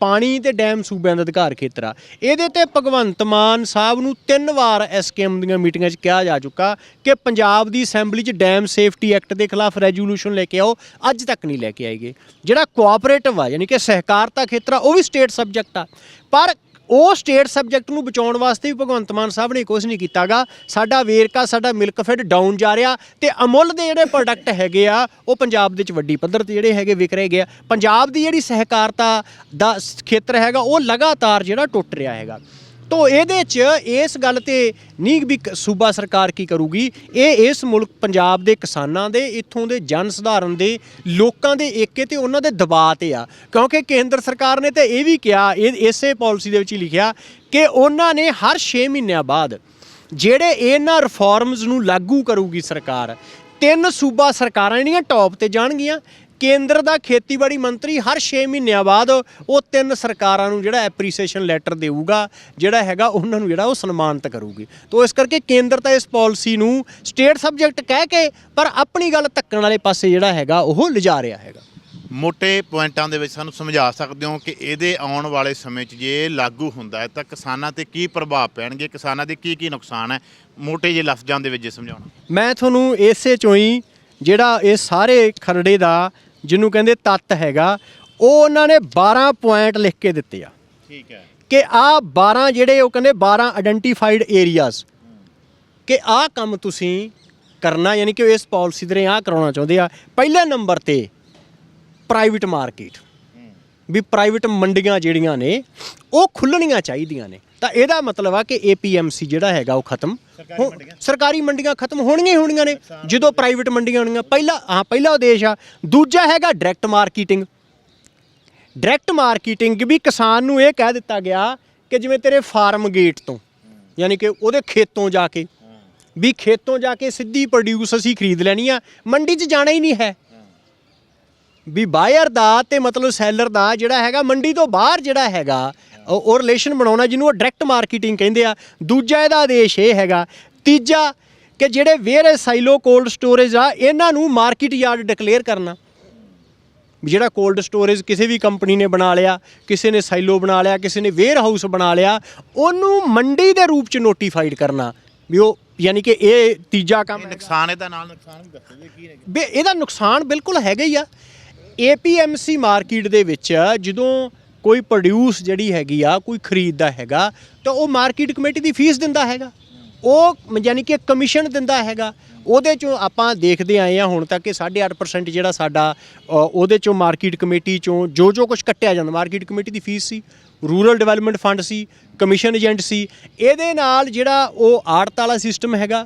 ਪਾਣੀ ਤੇ ਡੈਮ ਸੂਬਿਆਂ ਦਾ ਅਧਿਕਾਰ ਖੇਤਰ ਆ। ਇਹਦੇ ਤੇ ਭਗਵੰਤ ਮਾਨ ਸਾਹਿਬ ਨੂੰ ਤਿੰਨ ਵਾਰ ਐਸਕੇਐਮ ਦੀਆਂ ਮੀਟਿੰਗਾਂ 'ਚ ਕਿਹਾ ਜਾ ਚੁੱਕਾ ਕਿ ਪੰਜਾਬ ਦੀ ਅਸੈਂਬਲੀ 'ਚ ਡੈਮ ਸੇਫਟੀ ਐਕਟ ਦੇ ਖਿਲਾਫ ਰੈਜ਼ੋਲੂਸ਼ਨ ਲੈ ਕੇ ਆਓ, ਅੱਜ ਤੱਕ ਨਹੀਂ ਲੈ ਕੇ ਆਏਗੇ। ਜਿਹੜਾ ਕੋਆਪਰੇਟਿਵ ਆ, ਯਾਨੀ ਕਿ ਸਹਿਕਾਰਤਾ ਖੇਤਰ ਆ, ਉਹ ਵੀ ਸਟੇਟ ਸਬਜੈਕਟ ਆ। ਪਰ ਉਹ ਸਟੇਟ ਸਬਜੈਕਟ ਨੂੰ ਬਚਾਉਣ ਵਾਸਤੇ ਵੀ ਭਗਵੰਤ ਮਾਨ ਸਾਹਿਬ ਨੇ ਕੁਝ ਨਹੀਂ ਕੀਤਾਗਾ। ਸਾਡਾ ਵੇਰਕਾ, ਸਾਡਾ ਮਿਲਕ ਫੈਡ ਡਾਊਨ ਜਾ ਰਿਹਾ ਤੇ ਅਮੁੱਲ ਦੇ ਜਿਹੜੇ ਪ੍ਰੋਡਕਟ ਹੈਗੇ ਆ, ਉਹ ਪੰਜਾਬ ਦੇ ਵਿੱਚ ਵੱਡੀ ਪੱਧਰ ਤੇ ਜਿਹੜੇ ਹੈਗੇ ਵਿਕ ਰਹੇ ਗਏ ਆ। ਪੰਜਾਬ ਦੀ ਜਿਹੜੀ ਸਹਿਕਾਰਤਾ ਦਾ ਖੇਤਰ ਹੈਗਾ, ਉਹ ਲਗਾਤਾਰ ਜਿਹੜਾ ਟੁੱਟ ਰਿਹਾ ਹੈਗਾ। ਤੋ ਇਹਦੇ 'ਚ ਇਸ ਗੱਲ ਤੇ ਨਹੀਂ ਵੀ ਸੂਬਾ ਸਰਕਾਰ ਕੀ ਕਰੂਗੀ? ਇਹ ਇਸ ਮੁਲਕ, ਪੰਜਾਬ ਦੇ ਕਿਸਾਨਾਂ ਦੇ, ਇੱਥੋਂ ਦੇ ਜਨ ਸਧਾਰਨ ਦੇ, ਲੋਕਾਂ ਦੇ ਏਕੇ ਤੇ ਉਹਨਾਂ ਦੇ ਦਬਾਅ ਤੇ ਆ। ਕਿਉਂਕਿ ਕੇਂਦਰ ਸਰਕਾਰ ਨੇ ਤੇ ਇਹ ਵੀ ਕਿਹਾ, ਇਹ ਇਸੇ ਪਾਲਿਸੀ ਦੇ ਵਿੱਚ ਹੀ ਲਿਖਿਆ ਕਿ ਉਹਨਾਂ ਨੇ ਹਰ 6 ਮਹੀਨਿਆਂ ਬਾਅਦ ਜਿਹੜੇ ਇਹਨਾਂ ਰਿਫਾਰਮਸ ਨੂੰ ਲਾਗੂ ਕਰੂਗੀ ਸਰਕਾਰ, ਤਿੰਨ ਸੂਬਾ ਸਰਕਾਰਾਂ ਜਿਹੜੀਆਂ ਟੌਪ ਤੇ ਜਾਣਗੀਆਂ ਕੇਂਦਰ ਦਾ ਖੇਤੀਬਾੜੀ ਮੰਤਰੀ ਹਰ 6 ਮਹੀਨਿਆਂ ਬਾਅਦ ਉਹ ਤਿੰਨ ਸਰਕਾਰਾਂ ਨੂੰ ਜਿਹੜਾ ਐਪਰੀਸੀਏਸ਼ਨ ਲੈਟਰ ਦੇਊਗਾ ਜਿਹੜਾ ਹੈਗਾ ਉਹਨਾਂ ਨੂੰ ਜਿਹੜਾ ਉਹ ਸਨਮਾਨਿਤ ਕਰੂਗੀ। ਤੋਂ ਇਸ ਕਰਕੇ ਕੇਂਦਰ ਤਾਂ ਇਸ ਪਾਲਿਸੀ ਨੂੰ ਸਟੇਟ ਸਬਜੈਕਟ ਕਹਿ ਕੇ ਪਰ ਆਪਣੀ ਗੱਲ ਧੱਕਣ ਵਾਲੇ ਪਾਸੇ ਜਿਹੜਾ ਹੈਗਾ ਉਹ ਲਿਜਾ ਰਿਹਾ ਹੈਗਾ। ਮੋٹے ਪੁਆਇੰਟਾਂ ਦੇ ਵਿੱਚ ਸਾਨੂੰ ਸਮਝਾ ਸਕਦੇ ਹੋ ਕਿ ਇਹਦੇ ਆਉਣ ਵਾਲੇ ਸਮੇਂ 'ਚ ਜੇ ਲਾਗੂ ਹੁੰਦਾ ਹੈ ਤਾਂ ਕਿਸਾਨਾਂ ਤੇ ਕੀ ਪ੍ਰਭਾਵ ਪੈਣਗੇ ਕਿਸਾਨਾਂ ਦੇ ਕੀ ਕੀ ਨੁਕਸਾਨ ਹੈ? ਮੋਟੇ ਜੇ ਲਫ਼ਜ਼ਾਂ ਦੇ ਵਿੱਚ ਜੇ ਸਮਝਾਉਣਾ। ਮੈਂ ਤੁਹਾਨੂੰ ਇਸੇ ਚੋਂ ਹੀ ਜਿਹੜਾ ਇਹ ਸਾਰੇ ਖਰੜੇ ਦਾ ਜਿਹਨੂੰ ਕਹਿੰਦੇ ਤੱਤ ਹੈਗਾ ਉਹ ਉਹਨਾਂ ਨੇ 12 ਪੁਆਇੰਟ ਲਿਖ ਕੇ ਦਿੱਤੇ ਆ। ਠੀਕ ਹੈ। ਕਿ ਆ 12 ਜਿਹੜੇ ਉਹ ਕਹਿੰਦੇ 12 ਆਇਡੈਂਟੀਫਾਈਡ ਏਰੀਆਜ਼ ਕਿ ਆਹ ਕੰਮ ਤੁਸੀਂ ਕਰਨਾ ਯਾਨੀ ਕਿ ਇਸ ਪਾਲਿਸੀ ਦੇ ਆ ਕਰਾਉਣਾ ਚਾਹੁੰਦੇ ਆ। ਪਹਿਲੇ ਨੰਬਰ ਤੇ ਪ੍ਰਾਈਵੇਟ ਮਾਰਕੀਟ ਵੀ ਪ੍ਰਾਈਵੇਟ ਮੰਡੀਆਂ ਜਿਹੜੀਆਂ ਨੇ ਉਹ ਖੁੱਲਣੀਆਂ ਚਾਹੀਦੀਆਂ ਨੇ। ਤਾਂ ਇਹਦਾ ਮਤਲਬ ਆ ਕਿ APMC ਜਿਹੜਾ ਹੈਗਾ ਉਹ ਖਤਮ। ਸਰਕਾਰੀ ਹੋ- ਮੰਡੀਆਂ? ਸਰਕਾਰੀ ਮੰਡੀਆਂ ਖਤਮ ਹੋਣਗੀਆਂ ਹੀ ਹੋਣਗੀਆਂ ਨੇ। ਜਦੋਂ ਪ੍ਰਾਈਵੇਟ ਮੰਡੀਆਂ ਹੋਣਗੀਆਂ ਪਹਿਲਾ ਹਾਂ ਪਹਿਲਾ ਉਦੇਸ਼ ਆ। ਦੂਜਾ ਹੈਗਾ ਡਾਇਰੈਕਟ ਮਾਰਕੀਟਿੰਗ ਡਾਇਰੈਕਟ ਮਾਰਕੀਟਿੰਗ ਵੀ ਕਿਸਾਨ ਨੂੰ ਇਹ ਕਹਿ ਦਿੱਤਾ ਗਿਆ ਕਿ ਜਿਵੇਂ ਤੇਰੇ ਫਾਰਮ ਗੇਟ ਤੋਂ ਯਾਨੀ ਕਿ ਉਹਦੇ ਖੇਤੋਂ ਜਾ ਕੇ ਵੀ ਖੇਤੋਂ ਜਾ ਕੇ ਸਿੱਧੀ ਪ੍ਰੋਡਿਊਸ ਅਸੀਂ ਖਰੀਦ ਲੈਣੀ ਆ। ਮੰਡੀ 'ਚ ਜਾਣਾ ਹੀ ਨਹੀਂ ਹੈ। ਵੀ ਬਾਇਰ ਦਾ ਤੇ ਮਤਲਬ ਸੈਲਰ ਦਾ ਜਿਹੜਾ ਹੈਗਾ ਮੰਡੀ ਤੋਂ ਬਾਹਰ ਜਿਹੜਾ ਹੈਗਾ ਉਹ ਰਿਲੇਸ਼ਨ ਬਣਾਉਣਾ ਜਿਹਨੂੰ ਉਹ ਡਾਇਰੈਕਟ ਮਾਰਕੀਟਿੰਗ ਕਹਿੰਦੇ ਆ। ਦੂਜਾ ਇਹਦਾ ਆਦੇਸ਼ ਇਹ ਹੈਗਾ। ਤੀਜਾ ਕਿ ਜਿਹੜੇ ਵੇਅਰ ਸਾਈਲੋ ਕੋਲਡ ਸਟੋਰੇਜ ਆ ਇਹਨਾਂ ਨੂੰ ਮਾਰਕੀਟ ਯਾਰਡ ਡਿਕਲੇਅਰ ਕਰਨਾ। ਵੀ ਜਿਹੜਾ ਕੋਲਡ ਸਟੋਰੇਜ ਕਿਸੇ ਵੀ ਕੰਪਨੀ ਨੇ ਬਣਾ ਲਿਆ ਕਿਸੇ ਨੇ ਸਾਈਲੋ ਬਣਾ ਲਿਆ ਕਿਸੇ ਨੇ ਵੇਅਰ ਹਾਊਸ ਬਣਾ ਲਿਆ ਉਹਨੂੰ ਮੰਡੀ ਦੇ ਰੂਪ ਚ ਨੋਟੀਫਾਈਡ ਕਰਨਾ। ਵੀ ਉਹ ਯਾਨੀ ਕਿ ਇਹ ਤੀਜਾ ਕੰਮ ਨੁਕਸਾਨ ਇਹਦਾ ਨਾਲ ਨੁਕਸਾਨ ਵੀ ਦੱਸੋਗੇ ਕੀ ਨੇ ਵੀ ਇਹਦਾ ਨੁਕਸਾਨ ਬਿਲਕੁਲ ਹੈਗਾ ਹੀ ਆ। APMC ਮਾਰਕੀਟ ਦੇ ਵਿੱਚ ਜਦੋਂ ਕੋਈ ਪ੍ਰੋਡਿਊਸ ਜਿਹੜੀ ਹੈਗੀ ਆ, ਕੋਈ ਖਰੀਦਦਾ ਹੈਗਾ, ਤਾਂ ਉਹ ਮਾਰਕੀਟ ਕਮੇਟੀ ਦੀ ਫੀਸ ਦਿੰਦਾ ਹੈਗਾ। ਉਹ ਯਾਨੀ ਕਿ ਕਮਿਸ਼ਨ ਦਿੰਦਾ ਹੈਗਾ। ਉਹਦੇ ਚੋਂ ਆਪਾਂ ਦੇਖਦੇ ਆਏ ਆ ਹੁਣ ਤੱਕ ਕਿ 8.5% ਜਿਹੜਾ ਸਾਡਾ ਉਹਦੇ ਚੋਂ ਮਾਰਕੀਟ ਕਮੇਟੀ ਚੋਂ ਜੋ ਜੋ ਕੁਝ ਕੱਟਿਆ ਜਾਂਦਾ ਮਾਰਕੀਟ ਕਮੇਟੀ ਦੀ ਫੀਸ ਸੀ ਰੂਰਲ ਡਿਵੈਲਪਮੈਂਟ ਫੰਡ ਸੀ ਕਮਿਸ਼ਨ ਏਜੰਟ ਸੀ। ਇਹਦੇ ਨਾਲ ਜਿਹੜਾ ਉਹ ਆੜਤ ਵਾਲਾ ਸਿਸਟਮ ਹੈਗਾ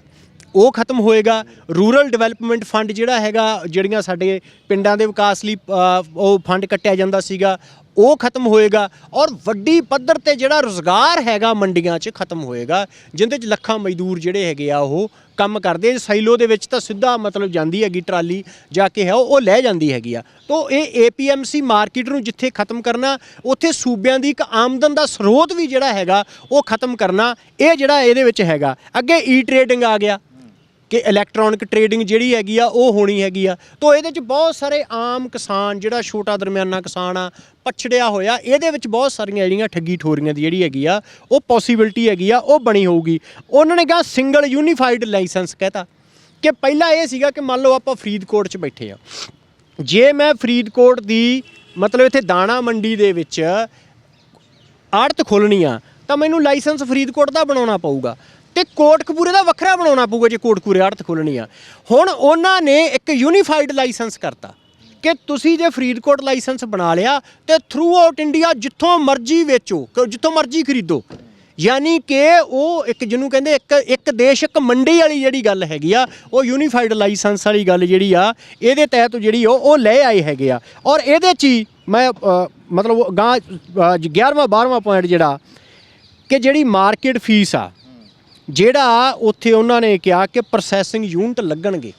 ਉਹ ਖਤਮ ਹੋਏਗਾ। ਰੂਰਲ ਡਿਵੈਲਪਮੈਂਟ ਫੰਡ ਜਿਹੜਾ ਹੈਗਾ, ਜਿਹੜੀਆਂ ਸਾਡੇ ਪਿੰਡਾਂ ਦੇ ਵਿਕਾਸ ਲਈ ਉਹ ਫੰਡ ਕੱਟਿਆ ਜਾਂਦਾ ਸੀਗਾ, ਉਹ ਖਤਮ ਹੋਏਗਾ ਔਰ ਵੱਡੀ ਪੱਧਰ ਤੇ ਜਿਹੜਾ ਰੋਜ਼ਗਾਰ ਹੈਗਾ ਮੰਡੀਆਂ 'ਚ ਖਤਮ ਹੋਏਗਾ, ਜਿੰਦੇ 'ਚ ਲੱਖਾਂ ਮਜ਼ਦੂਰ ਜਿਹੜੇ ਹੈਗੇ ਆ, ਉਹ ਕੰਮ ਕਰਦੇ ਆ। ਸਾਈਲੋ ਦੇ ਵਿੱਚ ਤਾਂ ਸਿੱਧਾ ਮਤਲਬ ਜਾਂਦੀ ਹੈਗੀ ਟਰਾਲੀ ਜਾ ਕੇ ਹੈ ਉਹ ਉਹ ਲੈ ਜਾਂਦੀ ਹੈਗੀ ਆ। ਤੋਂ ਇਹ ਏਪੀਐਮਸੀ ਮਾਰਕੀਟ ਨੂੰ ਜਿੱਥੇ ਖਤਮ ਕਰਨਾ, ਉੱਥੇ ਸੂਬਿਆਂ ਦੀ ਇੱਕ ਆਮਦਨ ਦਾ ਸਰੋਤ ਵੀ ਜਿਹੜਾ ਹੈਗਾ, ਉਹ ਖਤਮ ਕਰਨਾ, ਇਹ ਜਿਹੜਾ ਇਹਦੇ ਵਿੱਚ ਹੈਗਾ। ਅੱਗੇ ਈ ਟ੍ਰੇਡਿੰਗ ਆ ਗਿਆ। ਕਿ ਇਲੈਕਟ੍ਰੋਨਿਕ ਟਰੇਡਿੰਗ ਜਿਹੜੀ ਹੈਗੀ ਆ, ਉਹ ਹੋਣੀ ਹੈਗੀ ਆ। ਤੋਂ ਇਹਦੇ ਚ ਬਹੁਤ ਸਾਰੇ ਆਮ ਕਿਸਾਨ, ਜਿਹੜਾ ਛੋਟਾ ਦਰਮਿਆਨਾ ਕਿਸਾਨ ਆ, ਪਛੜਿਆ ਹੋਇਆ, ਇਹਦੇ ਵਿੱਚ ਬਹੁਤ ਸਾਰੀਆਂ ਜਿਹੜੀਆਂ ਠੱਗੀ ਠੋਰੀਆਂ ਦੀ ਜਿਹੜੀ ਹੈਗੀ ਆ, ਉਹ ਪੋਸੀਬਿਲਿਟੀ ਹੈਗੀ ਆ, ਉਹ ਬਣੀ ਹੋਊਗੀ। ਉਹਨਾਂ ਨੇ ਕਿਹਾ ਸਿੰਗਲ ਯੂਨੀਫਾਈਡ ਲਾਇਸੈਂਸ ਕਹਤਾ। ਕਿ ਪਹਿਲਾਂ ਇਹ ਸੀਗਾ ਕਿ ਮੰਨ ਲਓ ਆਪਾਂ ਫਰੀਦਕੋਟ 'ਚ ਬੈਠੇ ਆ। ਜੇ ਮੈਂ ਫਰੀਦਕੋਟ ਦੀ ਮਤਲਬ ਇੱਥੇ ਦਾਣਾ ਮੰਡੀ ਦੇ ਵਿੱਚ ਆੜਤ ਖੋਲਣੀ ਆ, ਤਾਂ ਮੈਨੂੰ ਲਾਇਸੈਂਸ ਫਰੀਦਕੋਟ ਦਾ ਬਣਾਉਣਾ ਪਊਗਾ। ਤੇ ਕੋਟਕਪੂਰੇ ਦਾ ਵੱਖਰਾ ਬਣਾਉਣਾ ਪਊਗਾ ਜੇ ਕੋਟਕਪੂਰੇ ਆੜਤ ਖੋਲਣੀ ਆ। ਹੁਣ ਉਹਨਾਂ ਨੇ ਇੱਕ ਯੂਨੀਫਾਈਡ ਲਾਇਸੈਂਸ ਕਰਤਾ ਕਿ ਤੁਸੀਂ ਜੇ ਫਰੀਦਕੋਟ ਲਾਇਸੈਂਸ ਬਣਾ ਲਿਆ ਤੇ ਥਰੂ ਆਊਟ ਇੰਡੀਆ ਜਿੱਥੋਂ ਮਰਜ਼ੀ ਵੇਚੋ, ਕ- ਜਿੱਥੋਂ ਮਰਜ਼ੀ ਖਰੀਦੋ। ਯਾਨੀ ਕਿ ਉਹ ਇੱਕ ਜਿਹਨੂੰ ਕਹਿੰਦੇ ਇੱਕ ਇੱਕ ਦੇਸ਼, ਇੱਕ ਮੰਡੀ ਵਾਲੀ ਜਿਹੜੀ ਗੱਲ ਹੈਗੀ ਆ, ਉਹ ਯੂਨੀਫਾਈਡ ਲਾਇਸੈਂਸ ਵਾਲੀ ਗੱਲ ਜਿਹੜੀ ਆ, ਇਹਦੇ ਤਹਿਤ ਜਿਹੜੀ ਉਹ ਉਹ ਲੈ ਆਏ ਹੈਗੇ ਆ। ਔਰ ਇਹਦੇ ਚ ਹੀ ਮੈਂ ਮਤਲਬ ਉਹ ਗਾਂ 11ਵਾਂ 12ਵਾਂ ਪੁਆਇੰਟ ਜਿਹੜਾ ਕਿ ਜਿਹੜੀ ਮਾਰਕੀਟ ਫੀਸ ਆ ਜਿਹੜਾ ਉੱਥੇ ਉਹਨਾਂ ਨੇ ਕਿਹਾ ਕਿ ਪ੍ਰੋਸੈਸਿੰਗ ਯੂਨਿਟ ਲੱਗਣਗੇ